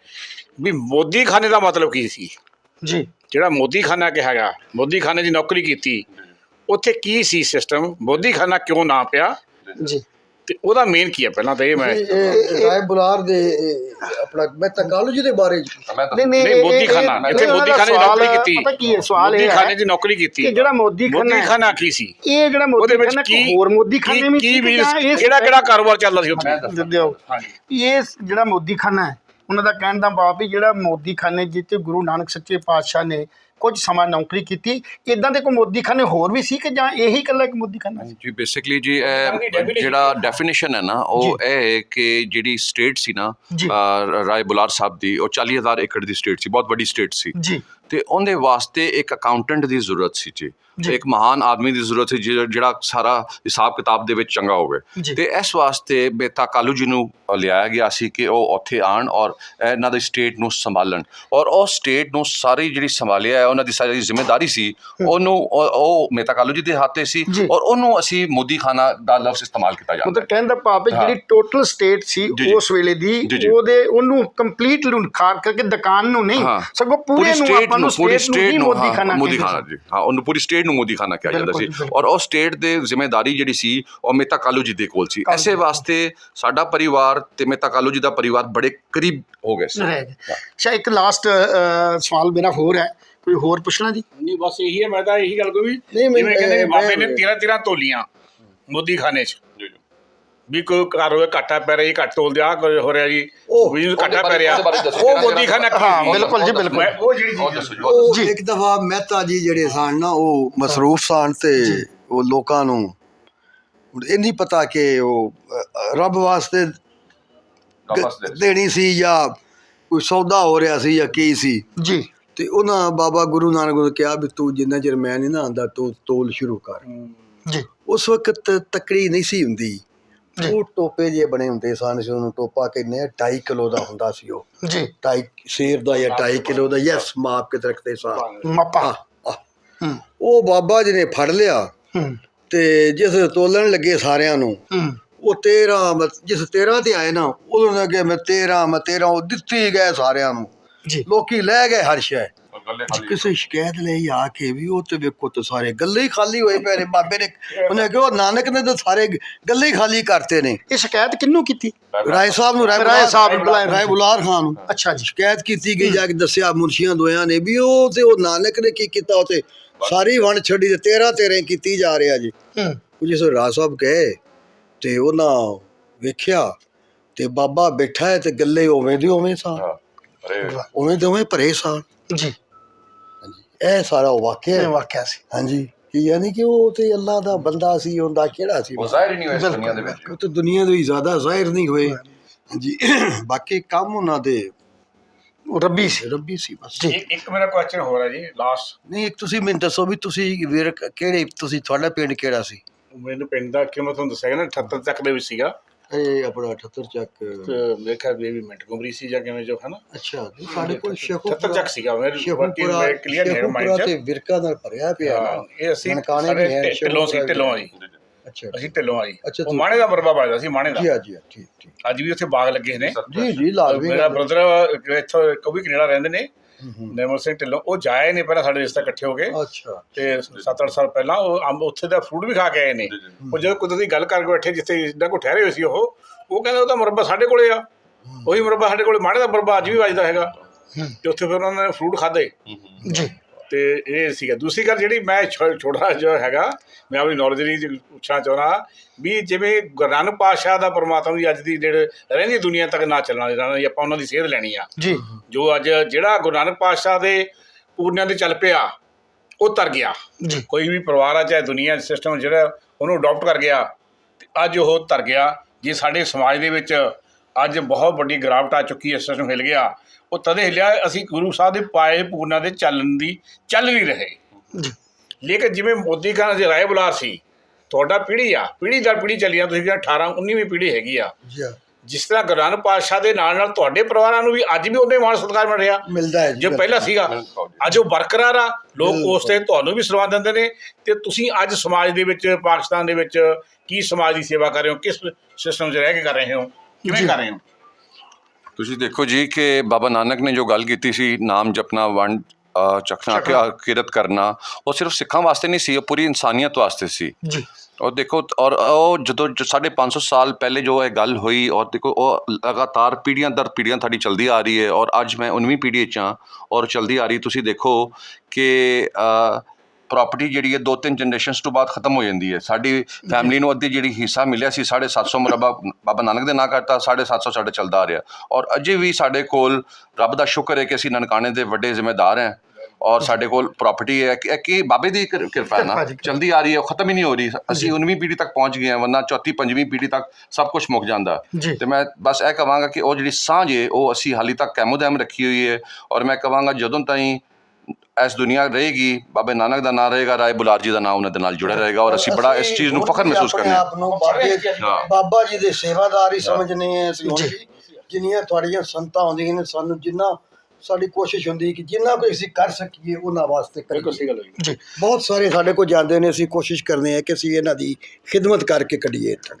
D: ਵੀ ਮੋਦੀ ਖਾਨੇ ਦਾ ਮਤਲਬ ਕੀ ਸੀ?
A: ਜੀ।
D: ਜਿਹੜਾ ਮੋਦੀਖਾਨਾ ਕਿਹਾ ਗਿਆ ਮੋਦੀਖਾਨੇ ਦੀ ਨੌਕਰੀ ਕੀਤੀ ਉੱਥੇ ਕੀ ਸੀ ਸਿਸਟਮ ਮੋਦੀਖਾਨਾ ਕਿਉਂ ਨਾ ਪਿਆ?
A: ਜੀ।
D: ਤੇ ਉਹਦਾ ਮੇਨ ਕੀ ਹੈ ਪਹਿਲਾਂ ਤਾਂ ਇਹ ਮੈਂ
C: ਇਹ- ਰਾਏ ਬੁਲਾਰ ਦੇ ਇਹ ਆਪਣਾ ਮਹਿਤਾ ਕਾਲੂ ਜੀ ਦੇ ਬਾਰੇ 'ਚ
A: ਨਹੀਂ
D: ਨਹੀਂ,
A: ਇਹ-
D: ਮੋਦੀ
A: ਇਹ-
D: ਖਾਨਾ,
A: ਇਹ-
D: ਇੱਥੇ
A: ਉਹਨਾਂ ਦਾ
D: ਮੋਦੀ ਖਾਨੇ ਦੀ
A: ਸਵਾਲ
D: ਨੌਕਰੀ ਕੀਤੀ।
A: ਪਤਾ ਕੀ ਹੈ? ਸਵਾਲ ਇਹ
D: ਮੋਦੀਖਾਨੇ
A: ਹੈ
D: ਦੀ ਨੌਕਰੀ ਕੀਤੀ
A: ਕਿ ਜਿਹੜਾ ਮੋਦੀ ਖਾਨਾ ਹੈ,
D: ਮੋਦੀਖਾਨਾ ਕੀ ਸੀ?
A: ਇਹ ਜਿਹੜਾ ਮੋਦੀ
D: ਉਹਦੇ ਵਿੱਚ
A: ਖਾਨਾ
D: ਕੀ
A: ਕੋਈ ਹੋਰ ਮੋਦੀ ਖਾਨੇ ਵਿੱਚ
D: ਕੀ
A: ਸੀ
D: ਵੀ ਕਿਹੜਾ ਕਿਹੜਾ ਕਾਰੋਬਾਰ ਚੱਲਦਾ ਸੀ ਉੱਥੇ?
A: ਦਿਓ
D: ਹਾਂਜੀ।
A: ਇਹ ਜਿਹੜਾ ਮੋਦੀ ਖਾਨਾ ਹੈ ਉਹਨਾਂ ਦਾ ਕਹਿਣ ਦਾ ਭਾਵ ਵੀ ਜਿਹੜਾ ਮੋਦੀ ਖਾਨੇ ਜਿੱਤੇ ਗੁਰੂ ਨਾਨਕ ਸੱਚੇ ਪਾਤਸ਼ਾਹ ਨੇ ਕੁਝ ਸਮਾਂ ਨੌਕਰੀ ਕੀਤੀ। ਇਦਾਂ ਦੇ ਕੋਈ ਮੋਦੀ ਖਾਨੇ ਹੋਰ ਵੀ ਸੀ ਕਿ ਜਾਂ ਇਹੀ ਇਕੱਲਾ ਇੱਕ ਮੋਦੀ ਖਾਨਾ ਸੀ?
B: ਜੀ ਬੇਸਿਕਲੀ ਜੀ ਇਹ ਜਿਹੜਾ ਡੈਫੀਨੇਸ਼ਨ ਹੈ ਨਾ ਉਹ ਇਹ ਹੈ ਕਿ ਜਿਹੜੀ ਸਟੇਟ ਸੀ ਨਾ ਰਾਏ ਬੁਲਾਰ ਸਾਹਿਬ ਦੀ ਉਹ 40000 ਏਕੜ ਦੀ ਸਟੇਟ ਸੀ। ਬਹੁਤ ਵੱਡੀ ਸਟੇਟ ਸੀ।
A: ਜੀ।
B: ਤੇ ਉਹਦੇ ਵਾਸਤੇ ਇੱਕ ਅਕਾਊਂਟੈਂਟ ਦੀ ਜ਼ਰੂਰਤ ਸੀ ਜੀ। ਇੱਕ ਮਹਾਨ ਆਦਮੀ ਦੀ ਜ਼ਰੂਰਤ ਸੀ ਜਿਹੜਾ ਸਾਰਾ ਹਿਸਾਬ ਕਿਤਾਬ ਦੇ ਵਿੱਚ ਚੰਗਾ ਹੋਵੇ। ਤੇ ਇਸ ਵਾਸਤੇ ਬੇਤਾ ਕਾਲੂ ਜੀ ਨੂੰ ਲਿਆਇਆ ਗਿਆ ਸੀ ਕਿ ਉਹ ਉੱਥੇ ਆਣ ਔਰ ਇਹਨਾਂ ਦੀ ਸਟੇਟ ਨੂੰ ਸੰਭਾਲਣ ਔਰ ਉਹ ਸਟੇਟ ਨੂੰ ਸਾਰੀ ਜਿਹੜੀ ਸੰਭਾਲਿਆ ਹੈ ਉਹਨਾਂ ਦੀ ਸਾਰੀ ਜ਼ਿੰਮੇਵਾਰੀ ਸੀ ਉਹਨੂੰ ਉਹ- ਮੇਤਾ ਕਾਲੂ ਜੀ ਦੇ ਹੱਥੇ ਸੀ। ਔਰ ਉਹਨੂੰ ਅਸੀਂ ਮੋਦੀ ਖਾਨਾ ਦਾ ਲਫ਼ਜ਼ ਇਸਤੇਮਾਲ ਕੀਤਾ ਜਾਂਦਾ
A: ਮਤਲਬ ਕਹਿਣ ਦਾ ਭਾਵ। ਜਿਹੜੀ ਟੋਟਲ ਸਟੇਟ ਸੀ। ਉਸ ਵੇਲੇ ਦੀ। ਉਹਦੇ ਉਹਨੂੰ ਕੰਪਲੀਟ ਲੁਨਖਾਰ ਕਰਕੇ ਦੁਕਾਨ ਨੂੰ ਨਹੀਂ। ਸਗੋਂ ਪੂਰੇ ਨੂੰ ਆਪਾਂ ਨੂੰ
B: ਪੂਰੀ
A: ਸਟੇਟ ਨੂੰ ਮੋਦੀ ਖਾਨਾ
B: ਮੋਦੀ ਖਾਨਾ ਜੀ ਹਾਂ ਉਹਨੂੰ ਪੂਰੀ ਸਟੇਟ ਨੂੰ ਮੋਦੀ ਖਾਨਾ ਕਿਹਾ ਜਾਂਦਾ ਸੀ। ਔਰ ਉਹ ਸਟੇਟ ਦੇ ਜ਼ਿੰਮੇਵਾਰੀ ਜਿਹੜੀ ਸੀ ਉਹ ਮੇਤਾ ਕਾਲੂ ਜੀ ਦੇ ਕੋਲ ਸੀ। ਐਸੇ। ਵਾਸਤੇ ਸਾਡਾ ਪਰਿਵਾਰ ਤੇ ਮੇਤਾ ਕਾਲੂ ਜੀ ਦਾ ਪਰਿਵਾਰ ਬੜੇ ਕਰੀਬ ਹੋ ਗਏ ਸੀ।
A: ਅੱਛਾ ਇੱਕ ਲਾਸਟ ਸਵਾਲ ਮੇਰਾ ਹੋਰ ਹੈ। ਕੋਈ ਹੋਰ ਪੁੱਛਣਾ ਜੀ?
D: ਨਹੀਂ ਬਸ ਇਹੀ ਹੈ ਮੈਂ ਤਾਂ ਇਹੀ ਗੱਲ ਕੋਈ ਵੀ
C: ਨਹੀਂ, ਮੈਂ-
D: ਜਿਵੇਂ ਕਹਿੰਦੇ ਬਾਬੇ ਨੇ 13 13 ਤੋਲੀਆਂ ਮੋਦੀਖਾਨੇ 'ਚ। ਵੀ ਕੋਈ ਹੋਵੇ ਘਾਟਾ ਪੈ ਰਿਹਾ ਜੀ ਘੱਟ ਤੋਲਦੇ ਆ ਕੁਝ ਹੋ ਰਿਹਾ ਜੀ।
C: ਉਹ-
D: ਵੀ ਘਾਟਾ ਪੈ ਰਿਹਾ। ਉਹ ਮੋਦੀਖਾਨਾ ਕੀ
A: ਹਾਂ? ਬਿਲਕੁਲ ਜੀ, ਬਿਲਕੁਲ।
D: ਉਹ ਜਿਹੜੀ
B: ਉਹ।
C: ਇੱਕ ਦਫਾ ਮਹਿਤਾ ਜੀ ਜਿਹੜੇ ਸਨ ਨਾ ਉਹ ਮਸਰੂਫ ਸਨ ਤੇ ਉਹ ਲੋਕਾਂ ਨੂੰ ਹੁਣ ਇਹ ਨਹੀਂ ਪਤਾ ਕਿ ਉਹ ਰੱਬ ਵਾਸਤੇ ਦੇਣੀ ਸੀ ਜਾਂ ਕੋਈ ਸੌਦਾ ਹੋ ਰਿਹਾ ਸੀ ਜਾਂ ਕੀ ਸੀ।
A: ਜੀ।
C: ਤੇ ਉਹਨਾਂ ਬਾਬਾ ਗੁਰੂ ਨਾਨਕ ਨੂੰ ਕਿਹਾ ਵੀ ਤੂੰ ਜਿੰਨਾ ਚਿਰ ਮੈਂ ਨਹੀਂ ਨਾ ਆਂਦਾ ਤੂੰ ਤੋਲ ਸ਼ੁਰੂ ਕਰ।
A: ਜੀ।
C: ਉਸ ਵਕਤ ਤਕੜੀ ਨਹੀਂ ਸੀ ਹੁੰਦੀ। ਉਹ ਟੋਪੇ ਜੇ ਬਣੇ ਹੁੰਦੇ ਸਨ ਸੀ ਉਹਨੂੰ ਟੋਪਾ ਕਹਿੰਦੇ ਆ 2.5 ਕਿਲੋ ਦਾ ਹੁੰਦਾ ਸੀ ਉਹ।
A: ਜੀ।
C: 2.5 ਸ਼ੇਰ ਦਾ ਜਾਂ 2.5 ਕਿਲੋ ਦਾ ਯੈਸ ਮਾਪ ਕੇ ਰੱਖਦੇ ਸਨ
A: ਮਾਪਾ।
C: ਉਹ ਬਾਬਾ ਜੀ ਨੇ ਫੜ ਲਿਆ ਤੇ ਜਿਸ ਤੋਲਣ ਲੱਗੇ ਸਾਰਿਆਂ ਨੂੰ ਉਹ 13 ਮ- ਜਿਸ 13 ਤੇ ਆਏ ਨਾ ਉਦੋਂ ਨੇ ਅੱਗੇ ਮੈਂ 13 ਮੈਂ 13 ਉਹ ਦਿੱਤੀ ਗਏ ਸਾਰਿਆਂ ਨੂੰ।
A: ਜੀ।
C: ਲੋਕੀ ਲੈ ਗਏ ਹਰ ਸ਼ੈ।
B: ਗੱਲੇ
C: ਕਿਸੇ ਸ਼ਿਕਾਇਤ ਲਈ ਆ ਕੇ ਵੀ ਉਹ ਤੇ ਵੇਖੋ ਤੇ ਸਾਰੇ ਗੱਲੇ ਹੀ ਖਾਲੀ ਹੋਏ ਪਏ ਨੇ ਬਾਬੇ ਨੇ ਉਹਨੇ ਕਿਹਾ ਉਹ ਨਾਨਕ ਨੇ ਤਾਂ ਸਾਰੇ ਗੱਲੇ ਹੀ ਖਾਲੀ ਕਰਤੇ ਨੇ।
A: ਇਹ ਸ਼ਿਕਾਇਤ ਕਿਹਨੂੰ ਕੀਤੀ?
C: ਰਾਏ ਸਾਹਿਬ ਨੂੰ ਰਾਏ
A: ਸਾਹਿਬ ਨੂੰ ਬੁਲਾਇਆ।
C: ਰਾਏ ਬੁਲਾਰ ਖਾਨ ਨੂੰ।
A: ਅੱਛਾ ਜੀ।
C: ਸ਼ਿਕਾਇਤ ਕੀਤੀ ਗਈ ਜਾ ਕੇ ਦੱਸਿਆ ਮੁਨਸ਼ੀਆਂ ਦੋਆਂ ਨੇ ਵੀ ਉਹ ਤੇ ਉਹ ਨਾਨਕ ਨੇ ਕੀ ਕੀਤਾ ਉਹ ਤੇ ਸਾਰੀ ਵੰਡ ਛੱਡੀ ਤੇ 13 13 ਕੀਤੀ ਜਾ ਰਿਹਾ ਜੀ।
A: ਹੂੰ।
C: ਉਹ ਜਿਸ ਰਾਜ ਸਾਹਿਬ ਗਏ ਤੇ ਉਹਨਾਂ ਵੇਖਿਆ ਤੇ ਬਾਬਾ ਬੈਠਾ ਹੈ ਤੇ ਗੱਲੇ ਉਵੇਂ ਦੇ ਉਵੇਂ ਸਾਂ।
B: ਅਰੇ
C: ਉਵੇਂ ਦੇ ਉਵੇਂ ਭਰੇ ਸਾਂ।
A: ਜੀ।
C: ਇਹ ਸਾਰਾ ਵਾਕਿਆ
A: ਇਹ
C: ਹੈ
A: ਵਾਕਿਆ ਸੀ।
C: ਹਾਂਜੀ। ਕਿ ਯਾਨੀ ਕਿ ਉਹ ਤੇ ਅੱਲਾ ਦਾ ਬੰਦਾ ਸੀ ਉਹਦਾ ਕਿਹੜਾ ਸੀ?
B: ਉਹ ਜ਼ਾਹਿਰ ਹੀ ਨਹੀਂ ਹੋਇਆ ਇਸ ਦੁਨੀਆ ਦੇ ਵਿੱਚ।
C: ਉਹ ਤੇ ਦੁਨੀਆ ਦੇ ਵੀ ਜ਼ਿਆਦਾ ਜ਼ਾਹਿਰ ਨਹੀਂ ਹੋਏ। ਹਾਂਜੀ। ਬਾਕੀ ਕੰਮ ਉਹਨਾਂ ਦੇ
A: ਉਹ ਰੱਬੀ ਸੀ
C: ਰੱਬੀ ਸੀ ਬਸ।
A: ਜੀ।
D: ਇੱਕ ਇੱਕ ਮੇਰਾ ਕੁਐਸਚਨ ਹੋ ਰਿਹਾ ਜੀ ਲਾਸਟ
C: ਨਹੀਂ ਇੱਕ ਤੁਸੀਂ ਮੈਨੂੰ ਦੱਸੋ ਵੀ ਤੁਸੀਂ ਵੀਰ ਕਿਹੜੇ ਤੁਸੀਂ ਤੁਹਾਡਾ ਪਿੰਡ ਕਿਹੜਾ ਸੀ?
D: ਮੈਨੂੰ ਪਿੰਡ ਦਾ ਕਿ ਮੈਂ ਤੁਹਾਨੂੰ ਦੱਸਿਆ ਨਾ 78 ਤੱਕ ਦੇ ਵਿੱਚ ਸੀਗਾ।
C: ਇਹ ਆਪਣਾ 78 ਚੱਕ
D: ਤੇ ਮੇਰੇ ਖਿਆਲ ਵੀ ਇਹ ਵੀ ਮਿੰਟ ਗੁਮਰੀ ਸੀ ਜਾਂ ਕਿਵੇਂ ਜੋ ਹੈ ਨਾ
C: ਅੱਛਾ ਨਹੀਂ, ਸਾਡੇ ਕੋਲ
D: 78
C: ਸ਼ੇਖੂਪੁਰਾ
D: ਚੱਕ ਸੀਗਾ ਮੇਰੇ ਬਾਕੀ
C: ਸ਼ੇਖੂਪੁਰਾ
D: ਮੈਂ ਕਲੀਅਰ ਨਹੀਂ ਮਾਈਂਡ
C: ਸ਼ੇਖੂਪੁਰਾ
D: ਚ
C: ਤੇ ਵਿਰਕਾ ਨਾਲ ਭਰਿਆ ਪਿਆ
D: ਹਾਂ,
C: ਨਾ
D: ਇਹ ਅਸੀਂ
C: ਨਨਕਾਣੇ ਵੀ ਹੈ,
D: ਢਿੱਲੋਂ ਸੀ ਢਿੱਲੋਂ ਆ ਜੀ
C: ਅੱਛਾ
D: ਅਸੀਂ ਢਿੱਲੋਂ ਆ ਜੀ
C: ਅੱਛਾ,
D: ਉਹ
C: ਤੁਸੀਂ-
D: ਮਾਣੇ ਦਾ ਮਰਬਾ ਵੱਜਦਾ ਸੀ ਮਾਣੇ ਦਾ।
C: ਜੀ ਹਾਂ ਜੀ ਹਾਂ, ਠੀਕ ਠੀਕ।
D: ਅੱਜ ਵੀ ਉੱਥੇ ਬਾਗ ਲੱਗੇ ਨੇ।
C: ਜੀ ਜੀ ਲਾਜ਼ਮੀ
D: ਮੇਰਾ
C: ਗੱਲ ਹੈ।
D: ਬ੍ਰਦਰ ਇੱਥੋਂ ਕਵੀ ਕੈਨੇਡਾ ਰਹਿੰਦੇ ਨੇ। ਨਿਰਮਲ ਸਿੰਘ ਢਿੱਲੋਂ ਉਹ ਜਾਏ ਨੇ ਪਹਿਲਾਂ ਸਾਡੇ ਰਿਸ਼ਤੇ ਇਕੱਠੇ ਹੋ ਗਏ।
C: ਅੱਛਾ।
D: ਤੇ 7-8 ਸਾਲ ਪਹਿਲਾਂ ਉਹ ਅੰਬ ਉੱਥੇ ਦਾ ਫਰੂਟ ਵੀ ਖਾ ਕੇ ਆਏ ਨੇ। ਉਹ ਜਦੋਂ ਕੁਦਰਤੀ ਗੱਲ ਕਰਕੇ ਬੈਠੇ ਜਿੱਥੇ ਜਿੱਦਾਂ ਕੋ ਠਹਿਰੇ ਹੋਏ ਸੀ ਉਹ ਉਹ ਕਹਿੰਦੇ ਉਹਦਾ ਮੁਰੱਬਾ ਸਾਡੇ ਕੋਲੇ ਆ। ਉਹੀ ਮੁਰੱਬਾ ਸਾਡੇ ਕੋਲੇ ਮਾੜੇ ਦਾ ਮੁਰੱਬਾ ਅੱਜ ਵੀ ਵੱਜਦਾ ਹੈਗਾ। ਤੇ ਉੱਥੇ ਫਿਰ ਉਹਨਾਂ ਨੇ ਫਰੂਟ ਖਾਦੇ
A: ਜੀ।
D: ਤੇ ਇਹ ਸੀਗਾ ਦੂਸਰੀ ਗੱਲ ਜਿਹੜੀ ਮੈਂ ਛੋਟਾ ਜੋ ਹੈਗਾ ਮੈਂ ਆਪਣੀ ਨੌਲੇਜ ਲਈ ਪੁੱਛਣਾ ਚਾਹੁੰਦਾ ਵੀ ਜਿਵੇਂ ਗੁਰੂ ਨਾਨਕ ਪਾਤਸ਼ਾਹ ਦਾ ਪਰਮਾਤਮਾ ਦੀ ਅੱਜ ਦੀ ਜਿਹੜੇ ਰਹਿੰਦੀ ਦੁਨੀਆ ਤੱਕ ਨਾ ਚੱਲਣਾ ਜਿਹੜਾ ਆਪਾਂ ਉਹਨਾਂ ਦੀ ਸੇਧ ਲੈਣੀ ਆ।
A: ਜੀ।
D: ਜੋ ਅੱਜ ਜਿਹੜਾ ਗੁਰੂ ਨਾਨਕ ਪਾਤਸ਼ਾਹ ਦੇ ਪੂਰਨਿਆਂ ਤੇ ਚੱਲ ਪਿਆ ਉਹ ਤਰ ਗਿਆ।
A: ਜੀ।
D: ਕੋਈ ਵੀ ਪਰਿਵਾਰ ਆ ਚਾਹੇ ਦੁਨੀਆ ਸਿਸਟਮ ਜਿਹੜਾ ਉਹਨੂੰ ਅਡਾਪਟ ਕਰ ਗਿਆ ਅੱਜ ਉਹ ਤਰ ਗਿਆ। ਜੇ ਸਾਡੇ ਸਮਾਜ ਦੇ ਵਿੱਚ ਅੱਜ ਬਹੁਤ ਵੱਡੀ ਗਿਰਾਵਟ ਆ ਚੁੱਕੀ ਹੈ ਸਿਸਟਮ ਹਿਲ ਗਿਆ ਉਹ ਤਦੇ ਹਿਲਿਆ ਅਸੀਂ ਗੁਰੂ ਸਾਹਿਬ ਦੇ ਪਾਏ ਪੂਰਨਾਂ ਦੇ ਚੱਲਣ ਦੀ ਚੱਲ ਨਹੀਂ ਰਹੇ। ਲੇਕਿਨ ਜਿਵੇਂ ਮੋਦੀ ਖਾਨ ਦੇ ਰਾਏ ਬੁਲਾਰ ਸੀ ਤੁਹਾਡਾ ਪੀੜ੍ਹੀ ਆ ਪੀੜ੍ਹੀ ਦਰ ਪੀੜ੍ਹੀ ਚੱਲੀ ਆ ਤੁਸੀਂ ਕਹਿੰਦੇ 18 19ਵੀਂ ਪੀੜ੍ਹੀ ਹੈਗੀ ਆ। ਜਿਸ ਤਰ੍ਹਾਂ ਗੁਰੂ ਨਾਨਕ ਪਾਤਸ਼ਾਹ ਦੇ ਨਾਲ ਨਾਲ ਤੁਹਾਡੇ ਪਰਿਵਾਰਾਂ ਨੂੰ ਵੀ ਅੱਜ ਵੀ ਉਹਦੇ ਮਾਣ ਸਤਿਕਾਰ ਮਿਲ ਰਿਹਾ।
C: ਮਿਲਦਾ ਹੈ ਜੀ
D: ਜੋ ਪਹਿਲਾਂ ਸੀਗਾ ਅੱਜ ਉਹ ਬਰਕਰਾਰ ਆ ਲੋਕ ਉਸ ਤੇ ਤੁਹਾਨੂੰ ਵੀ ਸਨਮਾਨ ਦਿੰਦੇ ਨੇ। ਤੇ ਤੁਸੀਂ ਅੱਜ ਸਮਾਜ ਦੇ ਵਿੱਚ ਪਾਕਿਸਤਾਨ ਦੇ ਵਿੱਚ ਕੀ ਸਮਾਜ ਦੀ ਸੇਵਾ ਕਰ ਰਹੇ ਹੋ ਕਿਸ ਸਿਸਟਮ 'ਚ ਰਹਿ ਕੇ ਕਰ ਰਹੇ ਹੋ ਕਿਵੇਂ ਕਰ ਰਹੇ ਹੋ?
B: ਤੁਸੀਂ ਦੇਖੋ ਜੀ ਕਿ ਬਾਬਾ ਨਾਨਕ ਨੇ ਜੋ ਗੱਲ ਕੀਤੀ ਸੀ ਨਾਮ ਜਪਣਾ ਵੰਡ ਕਿ ਕਿਰਤ ਕਰਨਾ ਉਹ ਸਿਰਫ ਸਿੱਖਾਂ ਵਾਸਤੇ ਨਹੀਂ ਸੀ ਉਹ ਪੂਰੀ ਇਨਸਾਨੀਅਤ ਵਾਸਤੇ ਸੀ।
A: ਜੀ।
B: ਔਰ ਦੇਖੋ ਔਰ ਉਹ ਜਦੋਂ ਜੋ ਸਾਢੇ 500 ਸਾਲ ਪਹਿਲੇ ਜੋ ਇਹ ਗੱਲ ਹੋਈ ਔਰ ਦੇਖੋ ਉਹ ਲਗਾਤਾਰ ਪੀੜ੍ਹੀਆਂ ਦਰ ਪੀੜ੍ਹੀਆਂ ਤੁਹਾਡੀ ਚਲਦੀ ਆ ਰਹੀ ਹੈ ਔਰ ਅੱਜ ਮੈਂ 19ਵੀਂ ਪੀੜ੍ਹੀ 'ਚ ਹਾਂ ਔਰ ਚਲਦੀ ਆ ਰਹੀ। ਤੁਸੀਂ ਦੇਖੋ ਕਿ ਪ੍ਰਾਪਰਟੀ ਜਿਹੜੀ ਹੈ ਦੋ ਤਿੰਨ ਜਨਰੇਸ਼ਨਸ ਤੋਂ ਬਾਅਦ ਖਤਮ ਹੋ ਜਾਂਦੀ ਹੈ। ਸਾਡੀ ਫੈਮਿਲੀ ਨੂੰ ਅੱਧੀ ਜਿਹੜੀ ਹਿੱਸਾ ਮਿਲਿਆ ਸੀ 750 ਮੁਰੱਬਾ ਬਾਬਾ ਨਾਨਕ ਦੇ ਨਾਂ ਕਰਤਾ 750 ਸਾਡੇ ਚੱਲਦਾ ਆ ਰਿਹਾ। ਔਰ ਅਜੇ ਵੀ ਸਾਡੇ ਕੋਲ ਰੱਬ ਦਾ ਸ਼ੁਕਰ ਹੈ ਕਿ ਅਸੀਂ ਨਨਕਾਣੇ ਦੇ ਵੱਡੇ ਜ਼ਿੰਮੇਦਾਰ ਹਾਂ ਔਰ ਸਾਡੇ ਕੋਲ ਪ੍ਰਾਪਰਟੀ ਹੈ। ਕਿ ਕੀ ਬਾਬੇ ਦੀ ਕਿਰ- ਕਿਰਪਾ ਹੈ ਨਾ?
A: ਕਿਰਪਾ ਜੀ, ਕਿਰਪਾ।
B: ਚਲਦੀ ਆ ਰਹੀ ਹੈ ਖਤਮ ਹੀ ਨਹੀਂ ਹੋ ਰਹੀ। ਅਸੀਂ 19ਵੀਂ ਪੀੜ੍ਹੀ ਤੱਕ ਪਹੁੰਚ ਗਏ ਹਾਂ ਵਰਨਾ ਚੌਥੀ ਪੰਜਵੀਂ ਪੀੜ੍ਹੀ ਤੱਕ ਸਭ ਕੁਝ ਮੁੱਕ ਜਾਂਦਾ। ਤੇ ਮੈਂ ਬਸ ਇਹ ਕਹਾਂਗਾ ਕਿ ਉਹ ਜਿਹੜੀ ਸਾਂਝ ਹੈ ਉਹ ਅਸੀਂ ਹਾਲੀ ਤੱਕ ਕੈਮੋਦੈਮ ਰੱਖੀ ਹੋਈ ਹੈ। ਔਰ ਮੈਂ ਕਹਾਂਗਾ ਜਦੋਂ ਤਾਈਂ ਇਸ ਦੁਨੀਆ ਰਹੇਗੀ ਬਾਬੇ ਨਾਨਕ ਦਾ ਨਾਮ ਰਹੇਗਾ ਰਾਏ ਬੁਲਾਰ ਜੀ ਦਾ ਨਾਮ ਉਹਨਾਂ ਦੇ ਨਾਲ ਜੁੜਿਆ ਰਹੇਗਾ ਔਰ ਅਸੀਂ ਬੜਾ ਇਸ ਚੀਜ਼ ਨੂੰ ਫਖਰ ਮਹਿਸੂਸ ਹਾਂ।
C: ਆਪ ਨੂੰ ਬਾਬੇ ਜੀ ਦੇ ਸੇਵਾਦਾਰ ਹੀ ਸਮਝਨੇ ਆ ਅਸੀਂ ਜਿੰਨੀਆਂ ਤੁਹਾਡੀਆਂ ਸੰਤਾਂ ਆਉਂਦੀਆਂ ਨੇ ਸਾਨੂੰ ਜਿੰਨਾ ਸਾਡੀ ਕੋਸ਼ਿਸ਼ ਹੁੰਦੀ ਹੈ ਕਿ ਜਿੰਨਾ ਕੁ ਅਸੀਂ ਕਰ ਸਕੀਏ ਉਹਨਾਂ ਵਾਸਤੇ
D: ਬਿਲਕੁਲ ਸਹੀ
C: ਕਰੀਏ
D: ਗੱਲ ਹੋਈ
A: ਜੀ।
C: ਬਹੁਤ ਸਾਰੇ ਸਾਡੇ ਕੋਲ ਜਾਂਦੇ ਨੇ ਅਸੀਂ ਕੋਸ਼ਿਸ਼ ਕਰਦੇ ਹਾਂ ਕਿ ਅਸੀਂ ਇਹਨਾਂ ਦੀ ਖਿਦਮਤ ਕਰਕੇ ਕੱਢੀਏ ਇੱਥੋਂ।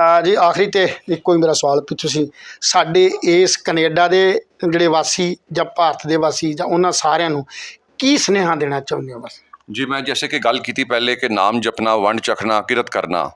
A: ਆ ਜੀ ਆਖਰੀ ਤੇ ਇੱਕੋ ਹੀ ਮੇਰਾ ਸਵਾਲ ਵੀ ਤੁਸੀਂ ਸਾਡੇ ਇਸ ਕੈਨੇਡਾ ਦੇ ਜਿਹੜੇ ਵਾਸੀ ਜਾਂ ਭਾਰਤ ਦੇ ਵਾਸੀ ਜਾਂ ਉਹਨਾਂ ਸਾਰਿਆਂ ਨੂੰ ਕੀ ਸੁਨੇਹਾ ਦੇਣਾ ਚਾਹੁੰਦੇ ਹੋ ਬਸ?
B: ਜੀ ਮੈਂ ਜੈਸੇ ਕਿ ਗੱਲ ਕੀਤੀ ਪਹਿਲੇ ਕਿ ਨਾਮ ਜਪਣਾ ਵੰਡ ਚਖਣਾ ਕਿਰਤ ਕਰਨਾ।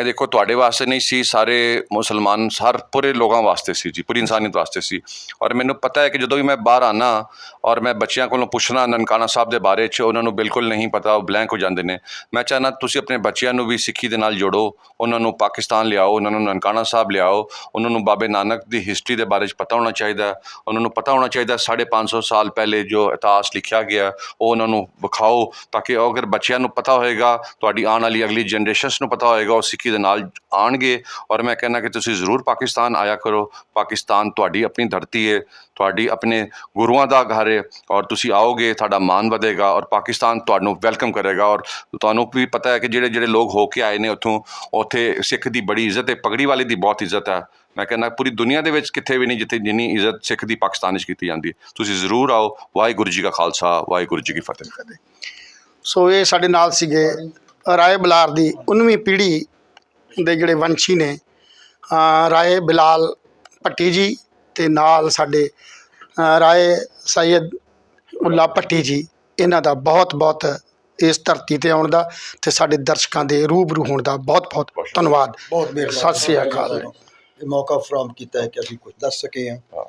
B: ਇਹ ਦੇਖੋ ਤੁਹਾਡੇ ਵਾਸਤੇ ਨਹੀਂ ਸੀ ਸਾਰੇ ਮੁਸਲਮਾਨ ਹਰ ਪੂਰੇ ਲੋਕਾਂ ਵਾਸਤੇ ਸੀ ਜੀ ਪੂਰੀ ਇਨਸਾਨੀਅਤ ਵਾਸਤੇ ਸੀ ਔਰ ਮੈਨੂੰ ਪਤਾ ਹੈ ਕਿ ਜਦੋਂ ਵੀ ਮੈਂ ਬਾਹਰ ਆਨਾ ਔਰ ਮੈਂ ਬੱਚਿਆਂ ਕੋਲੋਂ ਪੁੱਛਣਾ ਨਨਕਾਣਾ ਸਾਹਿਬ ਦੇ ਬਾਰੇ 'ਚ ਉਹਨਾਂ ਨੂੰ ਬਿਲਕੁਲ ਨਹੀਂ ਪਤਾ ਉਹ ਬਲੈਂਕ ਹੋ ਜਾਂਦੇ ਨੇ ਮੈਂ ਚਾਹਨਾ ਤੁਸੀਂ ਆਪਣੇ ਬੱਚਿਆਂ ਨੂੰ ਵੀ ਸਿੱਖੀ ਦੇ ਨਾਲ ਜੋੜੋ ਉਹਨਾਂ ਨੂੰ ਪਾਕਿਸਤਾਨ ਲਿਆਓ ਉਹਨਾਂ ਨੂੰ ਨਨਕਾਣਾ ਸਾਹਿਬ ਲਿਆਓ ਉਹਨਾਂ ਨੂੰ ਬਾਬੇ ਨਾਨਕ ਦੀ ਹਿਸਟਰੀ ਦੇ ਬਾਰੇ 'ਚ ਪਤਾ ਹੋਣਾ ਚਾਹੀਦਾ। ਉਹਨਾਂ ਨੂੰ ਪਤਾ ਹੋਣਾ ਚਾਹੀਦਾ 550 ਸਾਲ ਪਹਿਲੇ ਜੋ ਇਤਿਹਾਸ ਲਿਖਿਆ ਗਿਆ ਉਹ ਉਹਨਾਂ ਨੂੰ ਵਿਖਾਓ ਤਾਂ ਕਿ ਅਗਰ ਬੱਚਿਆਂ ਨੂੰ ਪਤਾ ਹੋਏਗਾ, ਤੁਹਾਡੀ ਆਉਣ ਵਾਲੀ ਅਗਲੀ ਜਨਰੇਸ਼ਨਸ ਨੂੰ ਪਤਾ ਹੋਏਗਾ, ਉਹ ਸਿੱਖੀ ਦੇ ਨਾਲ ਆਣਗੇ ਔਰ ਮੈਂ ਕਹਿੰਦਾ ਕਿ ਤੁਸੀਂ ਜ਼ਰੂਰ ਪਾਕਿਸਤਾਨ ਆਇਆ ਕਰੋ। ਪਾਕਿਸਤਾਨ ਤੁਹਾਡੀ ਆਪਣੀ ਧਰਤੀ ਹੈ ਤੁਹਾਡੀ ਆਪਣੇ ਗੁਰੂਆਂ ਦਾ ਘਰ ਹੈ ਔਰ ਤੁਸੀਂ ਆਓਗੇ, ਤੁਹਾਡਾ ਮਾਣ ਵਧੇਗਾ, ਔਰ ਪਾਕਿਸਤਾਨ ਤੁਹਾਨੂੰ ਵੈਲਕਮ ਕਰੇਗਾ। ਔਰ ਤੁਹਾਨੂੰ ਵੀ ਪਤਾ ਹੈ ਕਿ ਜਿਹੜੇ ਜਿਹੜੇ ਲੋਕ ਹੋ ਕੇ ਆਏ ਨੇ ਉੱਥੋਂ, ਉੱਥੇ ਸਿੱਖ ਦੀ ਬੜੀ ਇੱਜ਼ਤ ਹੈ ਪਗੜੀ ਵਾਲੇ ਦੀ ਬਹੁਤ ਇੱਜ਼ਤ ਹੈ। ਮੈਂ ਕਹਿੰਦਾ ਪੂਰੀ ਦੁਨੀਆ ਦੇ ਵਿੱਚ ਕਿੱਥੇ ਵੀ ਨਹੀਂ, ਜਿੱਥੇ ਜਿੰਨੀ ਇੱਜ਼ਤ ਸਿੱਖ ਦੀ ਪਾਕਿਸਤਾਨ ਵਿੱਚ ਕੀਤੀ ਜਾਂਦੀ ਹੈ। ਤੁਸੀਂ ਜ਼ਰੂਰ ਆਓ। ਵਾਹਿਗੁਰੂ ਜੀ ਕਾ ਖਾਲਸਾ, ਵਾਹਿਗੁਰੂ ਜੀ ਕੀ ਫਤਿਹ।
A: ਸੋ ਇਹ ਸਾਡੇ ਨਾਲ ਸੀਗੇ ਰਾਏ ਬਲਾਰ ਦੀ 19ਵੀਂ ਪੀੜ੍ਹੀ ਦੇ ਜਿਹੜੇ ਵੰਸ਼ੀ ਨੇ ਰਾਏ ਬਿਲਾਲ ਭੱਟੀ ਜੀ ਤੇ ਨਾਲ ਸਾਡੇ ਰਾਏ ਸੈਦ ਉੱਲਾ ਭੱਟੀ ਜੀ ਇਹਨਾਂ ਦਾ ਬਹੁਤ ਬਹੁਤ ਇਸ ਧਰਤੀ ਤੇ ਆਉਣ ਦਾ ਤੇ ਸਾਡੇ ਦਰਸ਼ਕਾਂ ਦੇ ਰੂਬਰੂ ਹੋਣ ਦਾ ਬਹੁਤ ਬਹੁਤ ਧੰਨਵਾਦ।
C: ਬਹੁਤ ਮਿਹਰਬਾਨੀ।
A: ਸਤਿ ਸ੍ਰੀ ਅਕਾਲ।
C: ਇਹ ਮੌਕਾ ਫਰਾਹਮ ਕੀਤਾ ਹੈ ਕਿ ਅਸੀਂ ਕੁਝ ਦੱਸ ਸਕੇ ਹਾਂ।